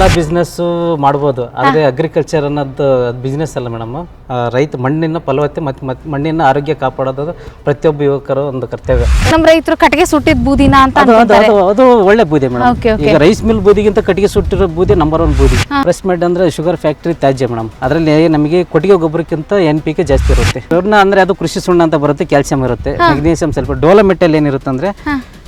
ಎಲ್ಲ ಬಿಸ್ನೆಸ್ಸು ಮಾಡ್ಬೋದು. ಆದರೆ ಅಗ್ರಿಕಲ್ಚರ್ ಅನ್ನೋದು ಬಿಸ್ನೆಸ್ ಅಲ್ಲ ಮೇಡಮ್ ರೈತ ಮಣ್ಣಿನ ಫಲವತ್ತೆ ಮತ್ತು ಮತ್ತು ಮಣ್ಣಿನ ಆರೋಗ್ಯ ಕಾಪಾಡೋದು ಪ್ರತಿಯೊಬ್ಬ ಯುವಕರ ಒಂದು ಕರ್ತವ್ಯ. ನಮ್ಮ ರೈತರು ಕಟ್ಟಿಗೆ ಸುಟ್ಟಿದ ಬೂದಿನ ಅಂತ ಅದು ಅದು ಅದು ಅದು ಒಳ್ಳೆ ಬೂದಿ ಮೇಡಮ್ Okay, okay. ಈಗ ರೈಸ್ ಮಿಲ್ ಬೂದಿಗಿಂತ ಕಟ್ಟಿಗೆ ಸುಟ್ಟಿರೋ ಬೂದಿ ನಂಬರ್ ಒನ್ ಬೂದಿ. ಪ್ರೆಸ್ ಮೆಡ್ ಅಂದ್ರೆ ಶುಗರ್ ಫ್ಯಾಕ್ಟರಿ ತ್ಯಾಜ್ಯ ಮೇಡಮ್ ಅದರಲ್ಲಿ ನಮಗೆ ಕೊಟ್ಟಿಗೆ ಗೊಬ್ಬರಕ್ಕಿಂತ ಎನ್ ಪಿ ಕೆ ಜಾಸ್ತಿ ಇರುತ್ತೆ. ಸುಣ್ಣ ಅಂದ್ರೆ ಅದು ಕೃಷಿ ಸುಣ್ಣ ಅಂತ ಬರುತ್ತೆ ಕ್ಯಾಲ್ಸಿಯಂ ಇರುತ್ತೆ. ಮೆಗ್ನೀಷಿಯಂ ಸ್ವಲ್ಪ ಡೋಲಮೆಟಲ್ ಏನಿರುತ್ತೆ ಅಂದ್ರೆ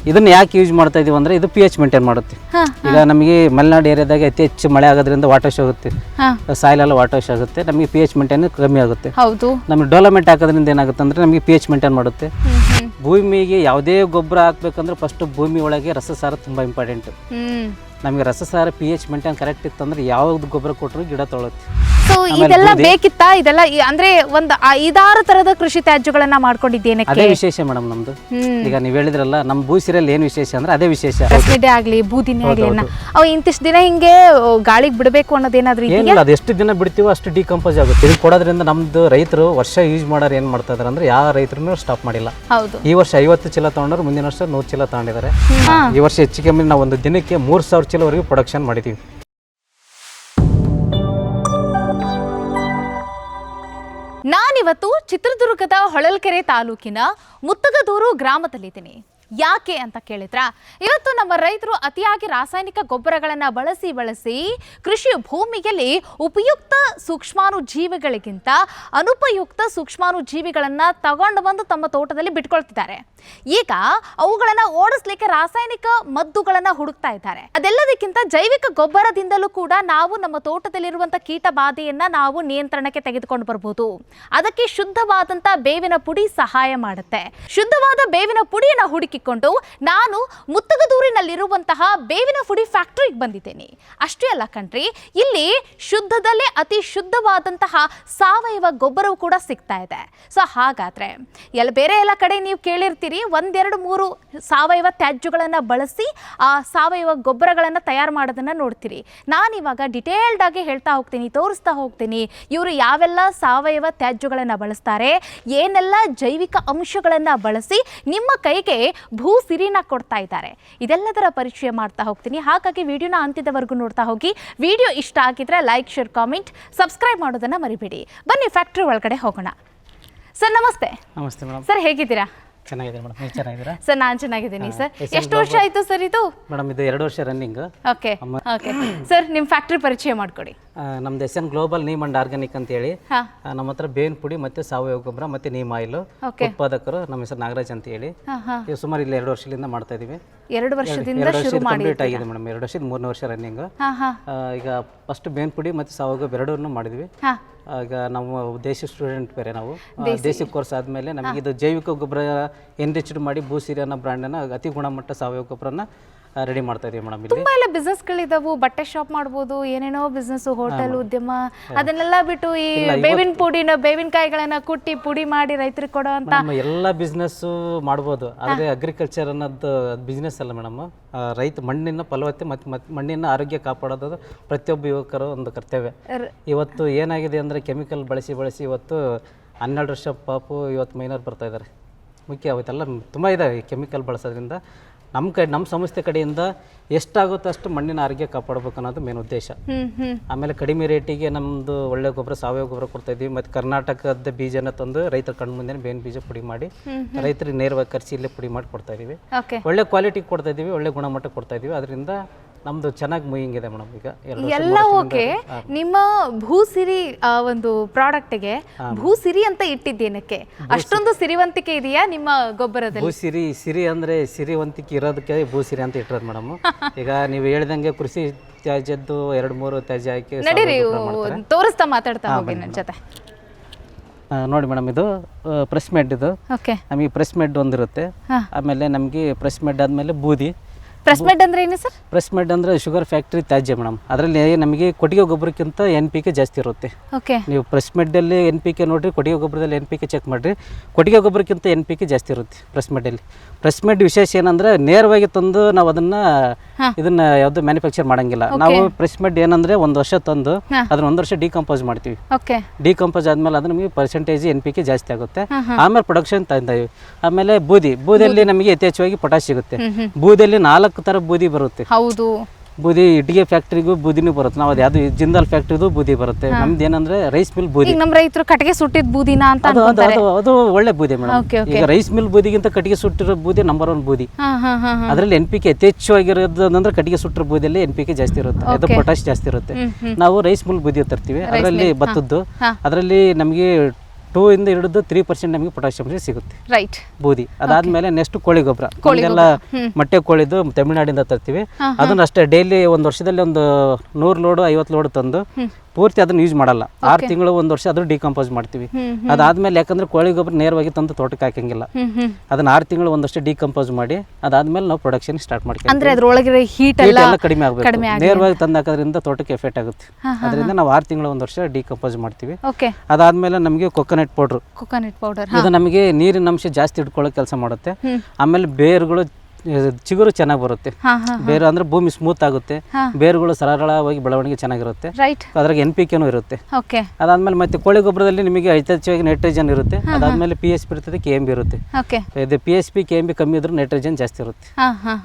ಇದನ್ನ ಯಾಕೆ ಯೂಸ್ ಮಾಡ್ತಾ ಇದೀವಿ ಅಂದ್ರೆ ಇದು ಪಿ ಎಚ್ ಮೇಂಟೈನ್ ಮಾಡುತ್ತೆ. ಹಾ, ಈಗ ನಮಗೆ ಮಲೆನಾಡು ಏರಿಯಾದಾಗ ಅತಿ ಹೆಚ್ಚು ಮಳೆ ಆಗೋದ್ರಿಂದ ವಾಟರ್ ಆಗುತ್ತೆ. ಹಾ. ಸಾಯಿಲ್ ಎಲ್ಲ ವಾಟರ್ ಆಗುತ್ತೆ. ನಮಗೆ ಪಿ ಎಚ್ ಮೇಂಟೈನ್ ಕಮ್ಮಿ ಆಗುತ್ತೆ. ಹೌದು. ನಮಗೆ ಡೆವಲಪ್ಮೆಂಟ್ ಹಾಕೋದ್ರಿಂದ ಏನಾಗುತ್ತೆ ಅಂದ್ರೆ ನಮಗೆ ಪಿ ಎಚ್ ಮೇಂಟೈನ್ ಮಾಡುತ್ತೆ. ಹ್ಮ್ ಭೂಮಿಗೆ ಯಾವುದೇ ಗೊಬ್ಬರ ಹಾಕ್ಬೇಕಂದ್ರೆ ಫಸ್ಟ್ ಭೂಮಿ ಒಳಗೆ ರಸಸಾರ ತುಂಬಾ ಇಂಪಾರ್ಟೆಂಟ್ ಹ್ಮ್. ನಮಗೆ ರಸಸಾರ ಪಿ ಎಚ್ ಮೇಂಟೈನ್ ಕರೆಕ್ಟ್ ಇತ್ತಂದ್ರೆ ಯಾವ್ದು ಗೊಬ್ಬರ ಕೊಟ್ಟರು ಗಿಡ ತೊಳುತ್ತೆ. ಸೊ ಇದೆಲ್ಲ ಬೇಕಿತ್ತಾ? ಇದೆಲ್ಲ ಈ- ಅಂದ್ರೆ ಒಂದ್ ಐದಾರು ತರದ ಕೃಷಿ ತ್ಯಾಜ್ಯಗಳನ್ನ ಮಾಡ್ಕೊಂಡಿದ್ದೇನೆ ಅದೇ ವಿಶೇಷ ಮೇಡಮ್ ನಮ್ದು. ಈಗ ನೀವ್ ಹೇಳಿದ್ರಲ್ಲ ನಮ್ಮ ಭೂಸಿರಲ್ಲಿ ಏನ್ ವಿಶೇಷ ಅಂದ್ರೆ ಅದೇ ವಿಶೇಷ. ಆಗ್ಲಿ ಬೂದಿನೇ ಆಗ್ಲಿ ಅನ್ನ. ಅವು ಇಂತಿಷ್ಟು ದಿನ ಹಿಂಗೆ ಗಾಳಿಗೆ ಬಿಡಬೇಕು ಅನ್ನೋದೇನಾದ್ರೂ ಇದೆಯಾ? ಏನಿಲ್ಲ ಅದು ಎಷ್ಟು ದಿನ ಬಿಡ್ತೀವೋ ಅಷ್ಟು ಡಿಕಂಪೋಸ್ ಆಗುತ್ತೆ. ಇದು ಕೊಡೋದ್ರಿಂದ ನಮ್ದು ರೈತರು ವರ್ಷ ಯೂಸ್ ಮಾಡೋರು ಏನ್ ಮಾಡ್ತಾ ಇದಾರೆ ಅಂದ್ರೆ ಯಾವ ರೈತರು ಸ್ಟಾಪ್ ಮಾಡಿಲ್ಲ. ಹೌದು. ಈ ವರ್ಷ ಐವತ್ತು ಚೀಲ ತಗೊಂಡ್ರು ಮುಂದಿನ ವರ್ಷ ನೂರು ಚೀಲ ತಗೊಂಡಿದ್ದಾರೆ ಈ ವರ್ಷ ಹೆಚ್ಚು ಕಮ್ಮಿ ನಾವು ಒಂದು ದಿನಕ್ಕೆ ಮೂರ್ ಸಾವಿರ ಚೀಲವರೆಗೂ ಪ್ರೊಡಕ್ಷನ್ ಮಾಡಿದ್ದೀವಿ ನಾನಿವತ್ತು ಚಿತ್ರದುರ್ಗದ ಹೊಳಲ್ಕೆರೆ ತಾಲೂಕಿನ ಮುತ್ತಗದೂರು ಗ್ರಾಮದಲ್ಲಿದ್ದೀನಿ. ಯಾಕೆ ಅಂತ ಕೇಳಿದ್ರ? ಇವತ್ತು ನಮ್ಮ ರೈತರು ಅತಿಯಾಗಿ ರಾಸಾಯನಿಕ ಗೊಬ್ಬರಗಳನ್ನು ಬಳಸಿ ಬಳಸಿ ಕೃಷಿ ಭೂಮಿಯಲ್ಲಿ ಉಪಯುಕ್ತ ಸೂಕ್ಷ್ಮಾಣು ಜೀವಿಗಳಿಗಿಂತ ಅನುಪಯುಕ್ತ ಸೂಕ್ಷ್ಮಾಣು ಜೀವಿಗಳನ್ನು ತಗೊಂಡು ಬಂದು ತಮ್ಮ ತೋಟದಲ್ಲಿ ಬಿಟ್ಕೊಳ್ತಿದ್ದಾರೆ. ಈಗ ಅವುಗಳನ್ನು ಓಡಿಸ್ಲಿಕ್ಕೆ ರಾಸಾಯನಿಕ ಮದ್ದುಗಳನ್ನು ಹುಡುಕ್ತಾ ಇದ್ದಾರೆ. ಅದೆಲ್ಲದಕ್ಕಿಂತ ಜೈವಿಕ ಗೊಬ್ಬರದಿಂದಲೂ ಕೂಡ ನಾವು ನಮ್ಮ ತೋಟದಲ್ಲಿರುವಂಥ ಕೀಟ ಬಾಧೆಯನ್ನ ನಾವು ನಿಯಂತ್ರಣಕ್ಕೆ ತೆಗೆದುಕೊಂಡು ಬರಬಹುದು ಅದಕ್ಕೆ ಶುದ್ಧವಾದಂಥ ಬೇವಿನ ಪುಡಿ ಸಹಾಯ ಮಾಡುತ್ತೆ. ಶುದ್ಧವಾದ ಬೇವಿನ ಪುಡಿಯನ್ನ ಹುಡುಕಿಕೊಂಡು ನಾನು ಮುತ್ತಗದೂರಿನಲ್ಲಿರುವಂತಹ ಬೇವಿನ ಪುಡಿ ಫ್ಯಾಕ್ಟರಿಗೆ ಬಂದಿದ್ದೇನೆ. ಅಷ್ಟೇ ಅಲ್ಲ ಕಣ್ರಿ, ಇಲ್ಲಿ ಶುದ್ಧದಲ್ಲೇ ಅತಿ ಶುದ್ಧವಾದಂತಹ ಸಾವಯವ ಗೊಬ್ಬರವು ಕೂಡ ಸಿಗ್ತಾ ಇದೆ. ಸೊ ಹಾಗಾದ್ರೆ ಎಲ್ಲ ಬೇರೆ ಎಲ್ಲ ಕಡೆ ನೀವು ಕೇಳಿರ್ತೀರಿ, ಒಂದೆರಡು ಮೂರು ಸಾವಯವ ತ್ಯಾಜ್ಯಗಳನ್ನು ಬಳಸಿ ಆ ಸಾವಯವ ಗೊಬ್ಬರಗಳನ್ನು ತಯಾರು ಮಾಡೋದನ್ನ ನೋಡ್ತೀರಿ. ನಾನಿವಾಗ ಡಿಟೇಲ್ಡ್ ಆಗಿ ಹೇಳ್ತಾ ಹೋಗ್ತೀನಿ, ತೋರಿಸ್ತಾ ಹೋಗ್ತೀನಿ, ಇವರು ಯಾವೆಲ್ಲ ಸಾವಯವ ತ್ಯಾಜ್ಯಗಳನ್ನು ಬಳಸ್ತಾರೆ, ಏನೆಲ್ಲ ಜೈವಿಕ ಅಂಶಗಳನ್ನು ಬಳಸಿ ನಿಮ್ಮ ಕೈಗೆ ಭೂ ಸಿರಿನ ಕೊಡ್ತಾ ಇದ್ದಾರೆ. ಇದೆಲ್ಲದರ ಪರಿಚಯ ಮಾಡ್ತಾ ಹೋಗ್ತೀನಿ. ಹಾಗಾಗಿ ವಿಡಿಯೋನ ಅಂತ್ಯದವರೆಗೂ ನೋಡ್ತಾ ಹೋಗಿ. ವಿಡಿಯೋ ಇಷ್ಟ ಆಗಿದ್ರೆ ಲೈಕ್ ಶೇರ್ ಕಾಮೆಂಟ್ ಸಬ್ಸ್ಕ್ರೈಬ್ ಮಾಡೋದನ್ನ ಮರಿಬೇಡಿ. ಬನ್ನಿ ಫ್ಯಾಕ್ಟ್ರಿ ಒಳಗಡೆ ಹೋಗೋಣ. ಸರ್ ನಮಸ್ತೆ. ನಮಸ್ತೆ ಮೇಡಮ್. ಸರ್ ಹೇಗಿದ್ದೀರಾ? ಚೆನ್ನಾಗಿದೆ ಮೇಡಮ್. ನೀವು ಚೆನ್ನಾಗಿದ್ದೀರಾ? ಸರ್ ನಾನು ಚೆನ್ನಾಗಿದ್ದೀನಿ ಸರ್. ಎಷ್ಟು ವರ್ಷ ಆಯ್ತು ಸರ್ ಇದು? ಮೇಡಮ್ ಇದು ಎರಡು ವರ್ಷ ರನ್ನಿಂಗ್ ಓಕೆ ಓಕೆ. ಸರ್ ನಿಮ್ಮ ಫ್ಯಾಕ್ಟ್ರಿ ಪರಿಚಯ ಮಾಡ್ಕೊಡಿ. ನಮ್ದು S N global neem and organic ಅಂತ ಹೇಳಿ. ನಮ್ಮ ಹತ್ರ ಬೇವಿನ ಪುಡಿ ಮತ್ತೆ ಸಾವಯವ ಗೊಬ್ಬರ ಮತ್ತೆ ನೀಮ್ ಆಯಿಲ್ ಉತ್ಪಾದಕರು ನಮ್ಮ ಹೆಸರು ನಾಗರಾಜ್ ಅಂತ ಹೇಳಿ. ಸುಮಾರು ಇಲ್ಲಿ ಎರಡು ವರ್ಷದಿಂದ ಮಾಡ್ತಾ ಇದೀವಿ. ಎರಡು ವರ್ಷದಿಂದ ಶುರು ಮಾಡಿ ಕಂಪ್ಲೀಟ್ ಆಗಿದೆ ಮೇಡಮ್. ಎರಡು ವರ್ಷದ ಮೂರನೇ ವರ್ಷ ರನ್ನಿಂಗ್ ಹಾ ಹಾ. ಈಗ ಫಸ್ಟ್ ಬೇನ್ ಪುಡಿ ಮತ್ತೆ ಸಾವಯವ ಎರಡನ್ನು ಮಾಡಿದ್ವಿ. ಹಾ. ಈಗ ನಮ್ಮ ದೇಶಿ ಸ್ಟೂಡೆಂಟ್ ಬೇರೆ ನಾವು. ದೇಶಿ. ಕೋರ್ಸ್ ಆದಮೇಲೆ ನಮಗೆ ಇದು ಜೈವಿಕ ಗೊಬ್ಬರ ಎನ್ರಿಚ್ಡ್ ಮಾಡಿ ಭೂಸಿರಿ ಅನ್ನೋ ಬ್ರ್ಯಾಂಡನ್ನು ಅತಿ ಗುಣಮಟ್ಟ ಸಾವಯವ ಗೊಬ್ಬರನ ರೆಡಿ ಮಾಡ್ತಾ ಇದೀವಿ ಮೇಡಮ್ ಇಲ್ಲಿ. ತುಂಬಾ ಎಲ್ಲ ಬಿಸ್ನೆಸ್ಗಳಿದಾವು ಬಟ್ಟೆ ಶಾಪ್ ಮಾಡ್ಬೋದು ಏನೇನೋ ಬಿಸ್ನೆಸ್ ಹೋಟೆಲ್ ಉದ್ಯಮ ಅದನ್ನೆಲ್ಲ ಬಿಟ್ಟು ಈ ಬೇವಿನ ಪುಡಿನ ಬೇವಿನಕಾಯಿಗಳನ್ನ ಕುಟ್ಟಿ ಪುಡಿ ಮಾಡಿ ರೈತರಿಗೆ ಕೊಡೋ ಅಂತ ನಮ್ಮ ಎಲ್ಲ ಬಿಸ್ನೆಸ್ಸು ಮಾಡ್ಬೋದು. ಆದರೆ ಅಗ್ರಿಕಲ್ಚರ್ ಅನ್ನೋದು ಬಿಸ್ನೆಸ್ ಅಲ್ಲ ಮೇಡಮ್ ರೈತ ಮಣ್ಣಿನ ಫಲವತ್ತೆ ಮತ್ತು ಮಣ್ಣಿನ ಆರೋಗ್ಯ ಕಾಪಾಡೋದು ಪ್ರತಿಯೊಬ್ಬ ಯುವಕರು ಒಂದು ಕರ್ತವ್ಯ. ಇವತ್ತು ಏನಾಗಿದೆ ಅಂದ್ರೆ ಕೆಮಿಕಲ್ ಬಳಸಿ ಬಳಸಿ ಇವತ್ತು ಹನ್ನೆರಡು ವರ್ಷ ಪಾಪು ಇವತ್ತು ಮೈನರ್ ಬರ್ತಾ ಇದ್ದಾರೆ ಮುಖ್ಯ ಅವತ್ತೆಲ್ಲ ತುಂಬ ಇದಾವೆ ಕೆಮಿಕಲ್ ಬಳಸೋದ್ರಿಂದ. ನಮ್ಮ ಕಡೆ ನಮ್ಮ ಸಂಸ್ಥೆ ಕಡೆಯಿಂದ ಎಷ್ಟಾಗುತ್ತೆ ಅಷ್ಟು ಮಣ್ಣಿನ ಆರೋಗ್ಯ ಕಾಪಾಡಬೇಕು ಅನ್ನೋದು ಮೇನ್ ಉದ್ದೇಶ. ಆಮೇಲೆ ಕಡಿಮೆ ರೇಟಿಗೆ ನಮ್ಮದು ಒಳ್ಳೆ ಗೊಬ್ಬರ ಸಾವಯವ ಗೊಬ್ಬರ ಕೊಡ್ತಾ ಇದ್ದೀವಿ ಮತ್ತು ಕರ್ನಾಟಕದ ಬೀಜನ ತಂದು ರೈತರ ಕಣ್ಣು ಮುಂದೆ ಬೇವಿನ ಬೀಜ ಪುಡಿ ಮಾಡಿ ರೈತರಿಗೆ ನೇರವಾಗಿ ಖರ್ಚು ಇಲ್ಲೇ ಪುಡಿ ಮಾಡಿ ಕೊಡ್ತಾ ಇದ್ದೀವಿ ಓಕೆ ಒಳ್ಳೆ ಕ್ವಾಲಿಟಿ ಕೊಡ್ತಾ ಇದ್ದೀವಿ ಒಳ್ಳೆ ಗುಣಮಟ್ಟ ಕೊಡ್ತಾ ಇದ್ದೀವಿ ಅದರಿಂದ ನಮ್ಮದು ಚೆನ್ನಾಗಿ ಮೂಯಿಂಗ್ ಇದೆ ಮೇಡಮ್. ಈಗ ಎರಡು ವರ್ಷ, ಎಲ್ಲ ಮೂರು ಓಕೆ ನಿಮ್ಮ ಭೂಸಿರಿ ಆ, ಒಂದು ಪ್ರಾಡಕ್ಟ್ಗೆ ಭೂಸಿರಿ ಅಂತ ಇಟ್ಟಿದ್ದೇನಕ್ಕೆ ಅಷ್ಟೊಂದು ಸಿರಿವಂತಿಕೆ ಇದೆಯಾ ನಿಮ್ಮ ಗೊಬ್ಬರದಲ್ಲಿ? ಭೂಸಿರಿ ಸಿರಿ ಅಂದ್ರೆ ಸಿರಿವಂತಿಕೆ ಇರೋದಕ್ಕೆ ಭೂಸಿರಿ ಅಂತ ಇಟ್ಟಿರೋದು ಮೇಡಮ್. ಈಗ ನೀವು ಹೇಳ್ದಂಗೆ ಕೃಷಿ ತ್ಯಾಜ್ಯದ್ದು ಎರಡು ಮೂರು ತ್ಯಾಜ್ಯ ಹಾಕಿ ಸಾವಯವ ನಡೀರಿ ಗೊಬ್ಬರ ಮಾಡ್ತಾರೆ. ತೋರಿಸ್ತಾ ಮಾತಾಡ್ತಾ ಹೋಗಿ ನನ್ನ ಜೊತೆ. ಆ, ನೋಡಿ ಮೇಡಮ್ ಇದು ಪ್ರೆಸ್ ಮೆಡ್ ಇದು. ಓಕೆ ನಮಗೆ ಪ್ರೆಸ್ ಮೆಡ್ ಒಂದಿರುತ್ತೆ. ಆಮೇಲೆ ನಮಗೆ ಪ್ರೆಸ್ ಮೆಡ್ ಆದಮೇಲೆ ಬೂದಿ. ಪ್ರೆಸ್ ಮೆಡ್ ಅಂದ್ರೆ ಏನು ಸರ್ ಪ್ರೆಸ್ ಮೆಡ್ ಅಂದ್ರೆ ಶುಗರ್ ಫ್ಯಾಕ್ಟ್ರಿ ತ್ಯಾಜ್ಯ ಮೇಡಮ್ ಅದರಲ್ಲಿ ನಮಗೆ ಕೊಟ್ಟಿಗೆ ಗೊಬ್ಬರಕ್ಕಿಂತ ಎನ್ ಪಿ ಕೆ ಜಾಸ್ತಿ ಇರುತ್ತೆ. ಓಕೆ ನೀವು ಪ್ರೆಸ್ ಮೆಡ್ಡಲ್ಲಿ ಎನ್ ಪಿ ಕೆ ನೋಡಿರಿ ಕೊಟ್ಟಿಗೆ ಗೊಬ್ಬರದಲ್ಲಿ ಎನ್ ಪಿ ಕೆ ಚೆಕ್ ಮಾಡಿರಿ. ಕೊಟ್ಟಿಗೆ ಗೊಬ್ಬರಕ್ಕಿಂತ ಎನ್ ಪಿ ಕೆ ಜಾಸ್ತಿ ಇರುತ್ತೆ ಪ್ರೆಸ್ ಮೆಡ್ಡಲ್ಲಿ ಪ್ರೆಸ್ ಮೆಡ್ ವಿಶೇಷ ಏನಂದ್ರೆ ನೇರವಾಗಿ ತಂದು ನಾವು ಅದನ್ನ ಇದನ್ನ ಯಾವ್ದು ಮ್ಯಾನುಫ್ಯಾಕ್ಚರ್ ಮಾಡಂಗಿಲ್ಲ. ನಾವು ಪ್ರೆಸ್ ಮೆಡ್ ಏನಂದ್ರೆ ಒಂದು ವರ್ಷ ತಂದು ಅದನ್ನ ಒಂದು ವರ್ಷ ಡಿಕಂಪೋಸ್ ಮಾಡ್ತೀವಿ. ಓಕೆ ಡಿಕಂಪೋಸ್ ಆದ್ಮೇಲೆ ಅದು ನಮಗೆ ಪರ್ಸೆಂಟೇಜ್ ಎನ್ ಪಿ ಕೆ ಜಾಸ್ತಿ ಆಗುತ್ತೆ. ಆಮೇಲೆ ಪ್ರೊಡಕ್ಷನ್ ತಂದೀವಿ. ಆಮೇಲೆ ಬೂದಿ. ಬೂದಿಯಲ್ಲಿ ನಮಗೆ ಯಥೇಚ್ಛವಾಗಿ ಪೊಟಾಶ್ ಸಿಗುತ್ತೆ. ಬೂದಿಯಲ್ಲಿ ನಾಲ್ಕು ಥರ ಬೂದಿ ಬರುತ್ತೆ. ಹೌದು. ಬೂದಿ ಇಟ್ಟಿಗೆ ಫ್ಯಾಕ್ಟ್ರಿಗೂ ಬೂದಿನೂ ಬರುತ್ತೆ. ನಾವು ಅದು ಯಾವುದು ಜಿಂದಾಲ್ ಫ್ಯಾಕ್ಟ್ರಿದು ಬೂದಿ ಬರುತ್ತೆ. ನಮ್ದು ಏನಂದ್ರೆ ರೈಸ್ ಮಿಲ್ ಬೂದಿ. ಈಗ ನಮ್ಮ ರೈತರು ಕಟ್ಟಿಗೆ ಸುಟ್ಟಿದ ಬೂದಿನ ಅಂತ ಅದು ಅದು ಅನ್ಕೊಂತಾರೆ. ಅದು ಅದು ಒಳ್ಳೆ ಬೂದಿ ಮೇಡಮ್. Okay, okay. ಈಗ ರೈಸ್ ಮಿಲ್ ಬೂದಿಗಿಂತ ಕಟ್ಟಿಗೆ ಸುಟ್ಟಿರೋ ಬೂದಿ ನಂಬರ್ ಒನ್ ಬೂದಿ. ಹಾ ಹಾ ಹಾ ಹಾ. ಅದರಲ್ಲಿ ಎನ್ ಪಿ ಕೆ ಯಥೇಚ್ಛವಾಗಿರೋದು ಅಂದ್ರೆ ಕಟ್ಟಿಗೆ ಸುಟ್ಟಿರೋ ಬೂದಿಯಲ್ಲಿ ಎನ್ ಪಿ ಕೆ ಜಾಸ್ತಿ ಇರುತ್ತೆ. ಅದು ಪೊಟ್ಯಾಶ್ ಪೊಟಾಶ್ ಜಾಸ್ತಿ ಇರುತ್ತೆ. ಹ್ಮ್, ಹ್ಮ್. ನಾವು ರೈಸ್ ಮಿಲ್ ಬೂದಿ ತರ್ತೀವಿ. ಅದರಲ್ಲಿ ಭತ್ತದ್ದು. ಹಾ. ಅದರಲ್ಲಿ ನಮಗೆ ಟೂ ಇಂದ ಹಿಡಿದು ತ್ರೀ ಪರ್ಸೆಂಟ್ ನಮಗೆ ಪೊಟ್ಯಾಷಿಯಂ ಸಿಗುತ್ತೆ. ರೈಟ್ ಬೂದಿ. ಅದಾದ್ಮೇಲೆ ನೆಕ್ಸ್ಟ್ ಕೋಳಿ ಗೊಬ್ಬರ. ಎಲ್ಲ ಮೊಟ್ಟೆ ಕೋಳಿದು ತಮಿಳುನಾಡಿಂದ ತರ್ತೀವಿ. ಅದನ್ನ ಅಷ್ಟೇ ಡೈಲಿ ಒಂದು ವರ್ಷದಲ್ಲಿ ಒಂದು ನೂರು ಲೋಡು ಐವತ್ತು ಲೋಡು ತಂದು ಪೂರ್ತಿ ಅದನ್ನ ಯೂಸ್ ಮಾಡಲ್ಲ. ಆರು ತಿಂಗಳು ಒಂದು ವರ್ಷ ಅದು ಡಿಕಂಪೋಸ್ ಮಾಡ್ತೀವಿ. ಅದಾದ್ಮೇಲೆ ಯಾಕಂದ್ರೆ ಕೋಳಿ ಗೊಬ್ಬರ ನೇರವಾಗಿ ತಂದು ತೋಟಕ್ಕೆ ಹಾಕಂಗಿಲ್ಲ. ಅದನ್ನ ಆರು ತಿಂಗಳು ಒಂದಷ್ಟು ಡಿಕಂಪೋಸ್ ಮಾಡಿ ಅದಾದ್ಮೇಲೆ ನಾವು ಪ್ರೊಡಕ್ಷನ್ ಸ್ಟಾರ್ಟ್ ಮಾಡ್ತೀವಿ ಹೀಟ್ ಎಲ್ಲ ಕಡಿಮೆ ಆಗಬೇಕು. ನೇರವಾಗಿ ತಂದು ಹಾಕೋದ್ರಿಂದ ತೋಟಕ್ಕೆ ಎಫೆಕ್ಟ್ ಆಗುತ್ತೆ. ಅದರಿಂದ ನಾವು ಆರು ತಿಂಗಳು ಒಂದ್ ವರ್ಷ ಡಿಕಂಪೋಸ್ ಮಾಡ್ತೀವಿ. ಅದಾದ್ಮೇಲೆ ನಮಗೆ ಕೊಕೊನಟ್ ಪೌಡರ್ ಕೊಕೊನಟ್ ಪೌಡರ್ ಇದು ನಮಗೆ ನೀರಿನ ಅಂಶ ಜಾಸ್ತಿ ಇಟ್ಕೊಳ್ಳೋ ಕೆಲಸ ಮಾಡುತ್ತೆ. ಆಮೇಲೆ ಬೇರುಗಳು ಚಿಗುರು ಚೆನ್ನಾಗಿ ಬರುತ್ತೆ. ಬೇರು ಅಂದ್ರೆ ಭೂಮಿ ಸ್ಮೂತ್ ಆಗುತ್ತೆ. ಬೇರುಗಳು ಸರಳವಾಗಿ ಬೆಳವಣಿಗೆ ಚೆನ್ನಾಗಿರುತ್ತೆ. ಅದ್ರಾಗ ಎನ್ ಪಿ ಕೆನೂ ಇರುತ್ತೆ. ಅದಾದ್ಮೇಲೆ ಮತ್ತೆ ಕೋಳಿ ಗೊಬ್ಬರದಲ್ಲಿ ನಿಮಗೆ ಯಥೇಚ್ಛವಾಗಿ ನೈಟ್ರೋಜನ್ ಇರುತ್ತೆ. ಅದಾದ್ಮೇಲೆ ಪಿ ಎಸ್ ಪಿ ಇರ್ತದೆ ಕೆ ಎಂ ಬಿ ಇರುತ್ತೆ. ಇದು P S P K M B ಕಮ್ಮಿ ಇದ್ರೆ ನೈಟ್ರೋಜನ್ ಜಾಸ್ತಿ ಇರುತ್ತೆ.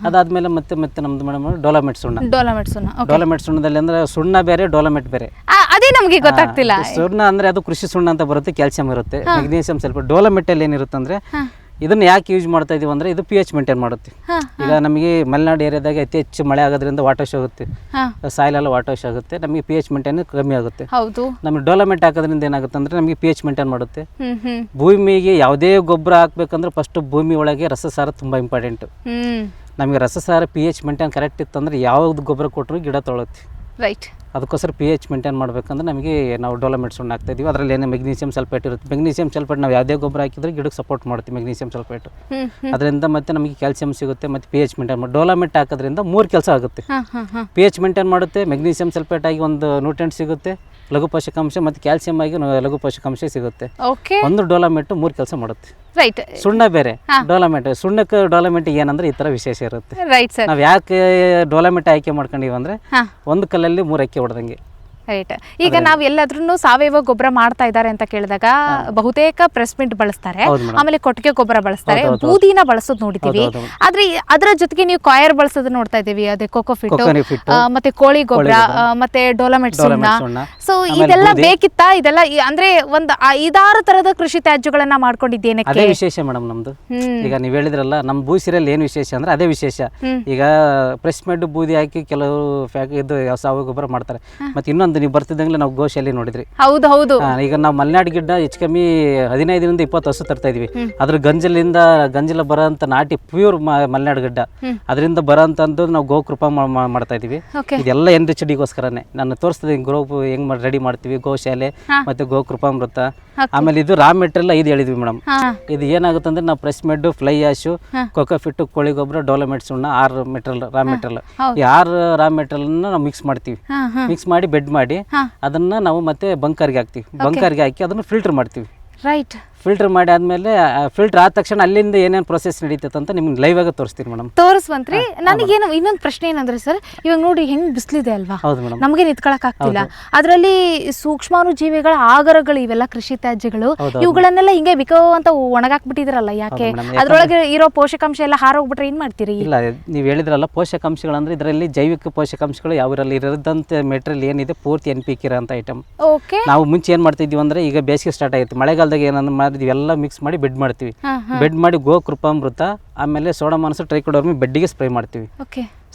ಅದಾದ್ಮೇಲೆ ಮತ್ತೆ ಮತ್ತೆ ನಮ್ದು ಮೇಡಮ್ ಡೋಲಾಮೆಟ್ ಸುಣ್ಣ. ಡೋಲಮೆಟ್ ಸುಣ್ಣ. ಓಕೆ ಡೋಲಾಮೆಟ್ ಸುಣ್ಣದಲ್ಲಿ ಅಂದ್ರೆ ಸುಣ್ಣ ಬೇರೆ ಡೋಲಾಮೆಟ್ ಬೇರೆ. ಅದೇ ನಮಗೆ ಗೊತ್ತಾಗ್ತಿಲ್ಲ. ಸುಣ್ಣ ಅಂದ್ರೆ ಅದು ಕೃಷಿ ಸುಣ್ಣ ಅಂತ ಬರುತ್ತೆ ಕ್ಯಾಲ್ಸಿಯಂ ಇರುತ್ತೆ. ಮೆಗ್ನೀಷಿಯಂ ಸ್ವಲ್ಪ ಡೋಲಾಮೆಟ್ ಅಲ್ಲಿ ಏನಿರುತ್ತೆ ಅಂದ್ರೆ. ಇದನ್ನ ಯಾಕೆ ಯೂಸ್ ಮಾಡ್ತಾ ಇದೀವಿ ಅಂದ್ರೆ ಇದು ಪಿ ಎಚ್ ಮೇಂಟೈನ್ ಮಾಡುತ್ತೆ. ಈಗ ನಮಗೆ ಮಲೆನಾಡು ಏರಿಯಾದಾಗ ಅತಿ ಹೆಚ್ಚು ಮಳೆ ಆಗೋದ್ರಿಂದ ವಾಟರ್ಸ್ ಆಗುತ್ತೆ. ಸಾಯಿಲ್ ಎಲ್ಲ ವಾಟರ್ಸ್ ಆಗುತ್ತೆ. ನಮಗೆ ಪಿ ಎಚ್ ಮೇಂಟೈನ್ ಕಮ್ಮಿ ಆಗುತ್ತೆ. ಹೌದು. ನಮಗೆ ಡೆವಲಪ್ಮೆಂಟ್ ಹಾಕೋದ್ರಿಂದ ಏನಾಗುತ್ತೆ ಅಂದ್ರೆ ನಮಗೆ ಪಿ ಎಚ್ ಮೇಂಟೈನ್ ಮಾಡುತ್ತೆ. ಭೂಮಿಗೆ ಯಾವುದೇ ಗೊಬ್ಬರ ಹಾಕ್ಬೇಕಂದ್ರೆ ಫಸ್ಟ್ ಭೂಮಿ ಒಳಗೆ ರಸಸಾರ ತುಂಬಾ ಇಂಪಾರ್ಟೆಂಟ್ ನಮಗೆ ರಸಸಾರ ಪಿ ಎಚ್ ಮೇಂಟೈನ್ ಕರೆಕ್ಟ್ ಇತ್ತಂದ್ರೆ ಯಾವ್ದು ಗೊಬ್ಬರ ಕೊಟ್ಟರು ಗಿಡ ತೊಳುತ್ತೆ. ರೈಟ್ ಅದಕ್ಕೋಸ್ಕರ ಪಿ ಎಚ್ ಮೇಂಟೈನ್ ಮಾಡಬೇಕಂದ್ರೆ ನಮಗೆ ನಾವು ಡೆವಲಪ್ಮೆಂಟ್ ಸುಣ್ಣ ಹಾಕ್ತಾ ಇದೀವಿ. ಅದರಲ್ಲಿ ಏನೇ ಮೆಗ್ನೀಷಿಯಂ ಸಲ್ಫೇಟ್ ಇರುತ್ತೆ. ಮೆಗ್ನೀಷಿಯಂ ಸಲ್ಫೇಟ್ ನಾವು ಯಾವುದೇ ಗೊಬ್ಬರ ಹಾಕಿದ್ರೆ ಗಿಡಕ್ಕೆ ಸಪೋರ್ಟ್ ಮಾಡ್ತೀವಿ ಮೆಗ್ನೀಷಿಯಂ ಸಲ್ಫೇಟ್ ಅದರಿಂದ ಮತ್ತೆ ನಮಗೆ ಕ್ಯಾಲ್ಸಿಯಂ ಸಿಗುತ್ತೆ ಮತ್ತೆ ಪಿ ಎಚ್ ಮೇಂಟೈನ್ ಮಾಡಿ ಹಾಕೋದ್ರಿಂದ ಮೂರು ಕೆಲಸ ಆಗುತ್ತೆ. ಪಿ ಎಚ್ ಮೇಂಟೈನ್ ಮಾಡುತ್ತೆ ಮೆಗ್ನೀಷಿಯಂ ಸಲ್ಫೇಟ್ ಆಗಿ ಒಂದು ನ್ಯೂಟ್ರೆಂಟ್ ಸಿಗುತ್ತೆ. ಲಘು ಪೋಷಕಾಂಶ ಮತ್ತು ಕ್ಯಾಲ್ಸಿಯಂ ಆಗಿ ನ- ಲಘು ಪೋಷಕಾಂಶ ಸಿಗುತ್ತೆ. ಓಕೆ ಒಂದು ಡೋಲಾಮೆಂಟ್ ಮೂರು ಕೆಲಸ ಮಾಡುತ್ತೆ. ರೈಟ್ ಸುಣ್ಣ ಬೇರೆ ಡೋಲಾಮೆಂಟ್ ಸುಣ್ಣಕ್ಕೆ ಡೋಲಾಮೆಂಟ್ ಏನಂದ್ರೆ ಈ ತರ ವಿಶೇಷ ಇರುತ್ತೆ. ರೈಟ್ ಸರ್ ನಾವು ಯಾಕೆ ಡೋಲಾಮೆಂಟ್ ಆಯ್ಕೆ ಮಾಡ್ಕೊಂಡಿವಿ ಅಂದರೆ ಹಾ. ಒಂದು ಕಲ್ಲಲ್ಲಿ ಮೂರು ಅಕ್ಕಿ ಹೊಡೆದಂಗೆ. ರೈಟ್ ಈಗ ನಾವು ಎಲ್ಲಾದ್ರೂ ಸಾವಯವ ಗೊಬ್ಬರ ಮಾಡ್ತಾ ಇದ್ದಾರೆ ಅಂತ ಕೇಳಿದಾಗ ಬಹುತೇಕ ಪ್ರೆಸ್ ಮಿಂಟ್ ಬಳಸ್ತಾರೆ. ಆಮೇಲೆ ಕೊಟ್ಟಿಗೆ ಗೊಬ್ಬರ ಬಳಸ್ತಾರೆ. ಬೂದಿನ ಬಳಸೋದು ನೋಡಿದೀವಿ. ಆದ್ರೆ ಅದರ ಜೊತೆಗೆ ನೀವು ಕಾಯರ್ ಬಳಸೋದು ನೋಡ್ತಾ ಇದೀವಿ. ಅದೇ ಕೋಕೋ ಫಿಟ್. ಮತ್ತೆ ಕೋಳಿ ಗೊಬ್ಬರ ಮತ್ತೆ ಡೋಲಮೆಟ್ ಸುಣ್ಣ. ಸೊ ಇದೆಲ್ಲ. ಬೇಕಿತ್ತಾ? ಇದೆಲ್ಲ ಅಂದ್ರೆ ಒಂದ್ ಐದಾರು ತರದ ಕೃಷಿ ತ್ಯಾಜ್ಯಗಳನ್ನ ಮಾಡ್ಕೊಂಡಿದ್ದೇನೆ ಅದೇ ವಿಶೇಷ ಮೇಡಮ್ ನಮ್ದು. ಈಗ ನೀವು ಹೇಳಿದ್ರಲ್ಲ ನಮ್ಮ ಭೂಸಿರಲ್ಲಿ ಏನು ವಿಶೇಷ ಅಂದ್ರೆ ಅದೇ ವಿಶೇಷ. ಈಗ ಪ್ರೆಸ್ ಮೆಡ್ ಬೂದಿ ಹಾಕಿ ಕೆಲವು ಇದು ಸಾವಯವ ಗೊಬ್ಬರ ಮಾಡ್ತಾರೆ. ಮತ್ತೆ ಇನ್ನೊಂದು ನೀವು ಬರ್ತಿದ್ದಂಗೆ ನಾವು ಗೋಶಾಲೆ ನೋಡಿದ್ರಿ. ಹೌದು ಹೌದು. ಆ, ಈಗ ನಾವು ಮಲೆನಾಡು ಗಿಡ್ಡ ಹೆಚ್ಚು ಕಮ್ಮಿ ಹದಿನೈದರಿಂದ ಇಪ್ಪತ್ತು ಹಸು ತರ್ತಾ ಇದೀವಿ. ಅದ್ರ ಗಂಜಲಿಂದ ಗಂಜಲ ಬರೋಂಥ ನಾಟಿ ಪ್ಯೂರ್ ಮಲೆನಾಡು ಗಿಡ್ಡ ಅದರಿಂದ ಬರೋಂಥದ್ದು ನಾವು ಗೋಕೃಪ ಮಾ- ಮಾ- ಮಾಡ್ತಾ ಇದೀವಿ ಓಕೆ. ಇದೆಲ್ಲ ಎನ್ ರಿಚ್ ಡಿಗೋಸ್ಕರನೇ ನಾನು ತೋರಿಸ್ತದೆ ಗ್ರೋ ಹೆಂಗ್ ಮಾಡಿ ರೆಡಿ ಮಾಡ್ತೀವಿ ಗೋಶಾಲೆ ಹಾ. ಮತ್ತೆ ಗೋಕೃಪಾಮೃತ. ಆಮೇಲೆ ಇದು ರಾ ಮೆಟೀರಿಯಲ್ ಇದು ಹೇಳಿದ್ವಿ ಮೇಡಮ್. ಹಾ. ಇದು ಏನಾಗುತ್ತೆ ಅಂದ್ರೆ ನಾವು ಪ್ರೆಸ್ ಮೆಡ್ ಫ್ಲೈ ಆಶು ಕೊಕೋಫಿಟ್ಟು ಕೋಳಿ ಗೊಬ್ಬರ ಡೆವಲಪ್ಮೆಂಟ್ ಸುಣ್ಣ ಆರ್ ಮೆಟೀರಿಯಲ್ ರಾ ಮೆಟೀರಿಯಲ್ ಹೌದು. ಈ ಆರು ರಾ ಮೆಟೀರಿಯಲ್ನ ನಾವು ಮಿಕ್ಸ್ ಮಾಡ್ತೀವಿ. ಹಾ ಹಾ. ಮಿಕ್ಸ್ ಮಾಡಿ ಬೆಡ್ ಮಾಡಿ. ಹಾ. ಅದನ್ನ ನಾವು ಮತ್ತೆ ಬಂಕರ್ಗೆ ಹಾಕ್ತಿವಿ. ಬಂಕರ್ಗೆ ಹಾಕಿ ಅದನ್ನ ಫಿಲ್ಟರ್ ಮಾಡ್ತೀವಿ. ರೈಟ್ ಫಿಲ್ಟರ್ ಮಾಡಿ ಆದಮೇಲೆ ಫಿಲ್ಟರ್ ಆದ ತಕ್ಷಣ ಅಲ್ಲಿಂದ ಏನೇನು ಪ್ರೊಸೆಸ್ ನಡೀತೈತೆ ಅಂತ ನಿಮ್ಗೆ ಲೈವ್ ಆಗಿ ತೋರಿಸ್ತೀನಿ ಮೇಡಮ್ ತೋರಿಸ್ವಂತ್ರಿ ಏನು ಇನ್ನೊಂದು ಪ್ರಶ್ನೆ ಏನಂದ್ರೆ ಸರ್ ಇವಾಗ ನೋಡಿ ಹೆಂಗ್ ಬಿಸಿಲಿದೆ ಅಲ್ವಾ? ಹೌದು ಮೇಡಮ್ ನಮಗೆ ನಿಂತ್ಕೊಳಕ್ ಆಗ್ತಿಲ್ಲ. ಅದರಲ್ಲಿ ಸೂಕ್ಷ್ಮಾಣು ಜೀವಿಗಳ ಆಗರಗಳು ಇವೆಲ್ಲ ಕೃಷಿ ತ್ಯಾಜ್ಯಗಳು ಇವುಗಳನ್ನೆಲ್ಲ ಹಿಂಗೆ ಬಿಕೋ ಅಂತ ಒಣಗಾಕ್ಬಿಟ್ಟಿದ್ರಲ್ಲ ಯಾಕೆ. ಅದ್ರೊಳಗೆ ಇರೋ ಪೋಷಕಾಂಶ ಎಲ್ಲ ಹಾರೋಗ್ಬಿಟ್ರೆ ಏನ್ ಮಾಡ್ತೀರಿ? ಇಲ್ಲ ನೀವು ಹೇಳಿದ್ರಲ್ಲ ಪೋಷಕಾಂಶಗಳಂದ್ರೆ ಇದರಲ್ಲಿ ಜೈವಿಕ ಪೋಷಕಾಂಶಗಳು ಯಾವ್ದ್ರಲ್ಲಿ ಇರದಂತ ಮೆಟೀರಿಯಲ್ ಏನಿದೆ ಪೂರ್ತಿ ಎನ್ ಪಿ ಅಂತ ಐಟಮ್ ಓಕೆ ನಾವು ಮುಂಚೆ ಏನು ಮಾಡ್ತಿದ್ವಿ ಅಂದ್ರೆ ಈಗ ಬೇಸಿಗೆ ಸ್ಟಾರ್ಟ್ ಆಯಿತು ಮಳೆಗಾಲದಾಗ ಏನಂದ್ರೆ ಮಾಡಿದ್ವಿ ಇವೆಲ್ಲ ಮಿಕ್ಸ್ ಮಾಡಿ ಬೆಡ್ ಮಾಡ್ತೀವಿ. ಬೆಡ್ ಮಾಡಿ ಗೋ ಕೃಪಾಮೃತ ಆಮೇಲೆ ಸೋಡಾಮಾನಸ ಟ್ರೈಕೋಡರ್ಮಿ ಬೆಡ್ಡಿಗೆ ಸ್ಪ್ರೇ ಮಾಡ್ತೀವಿ.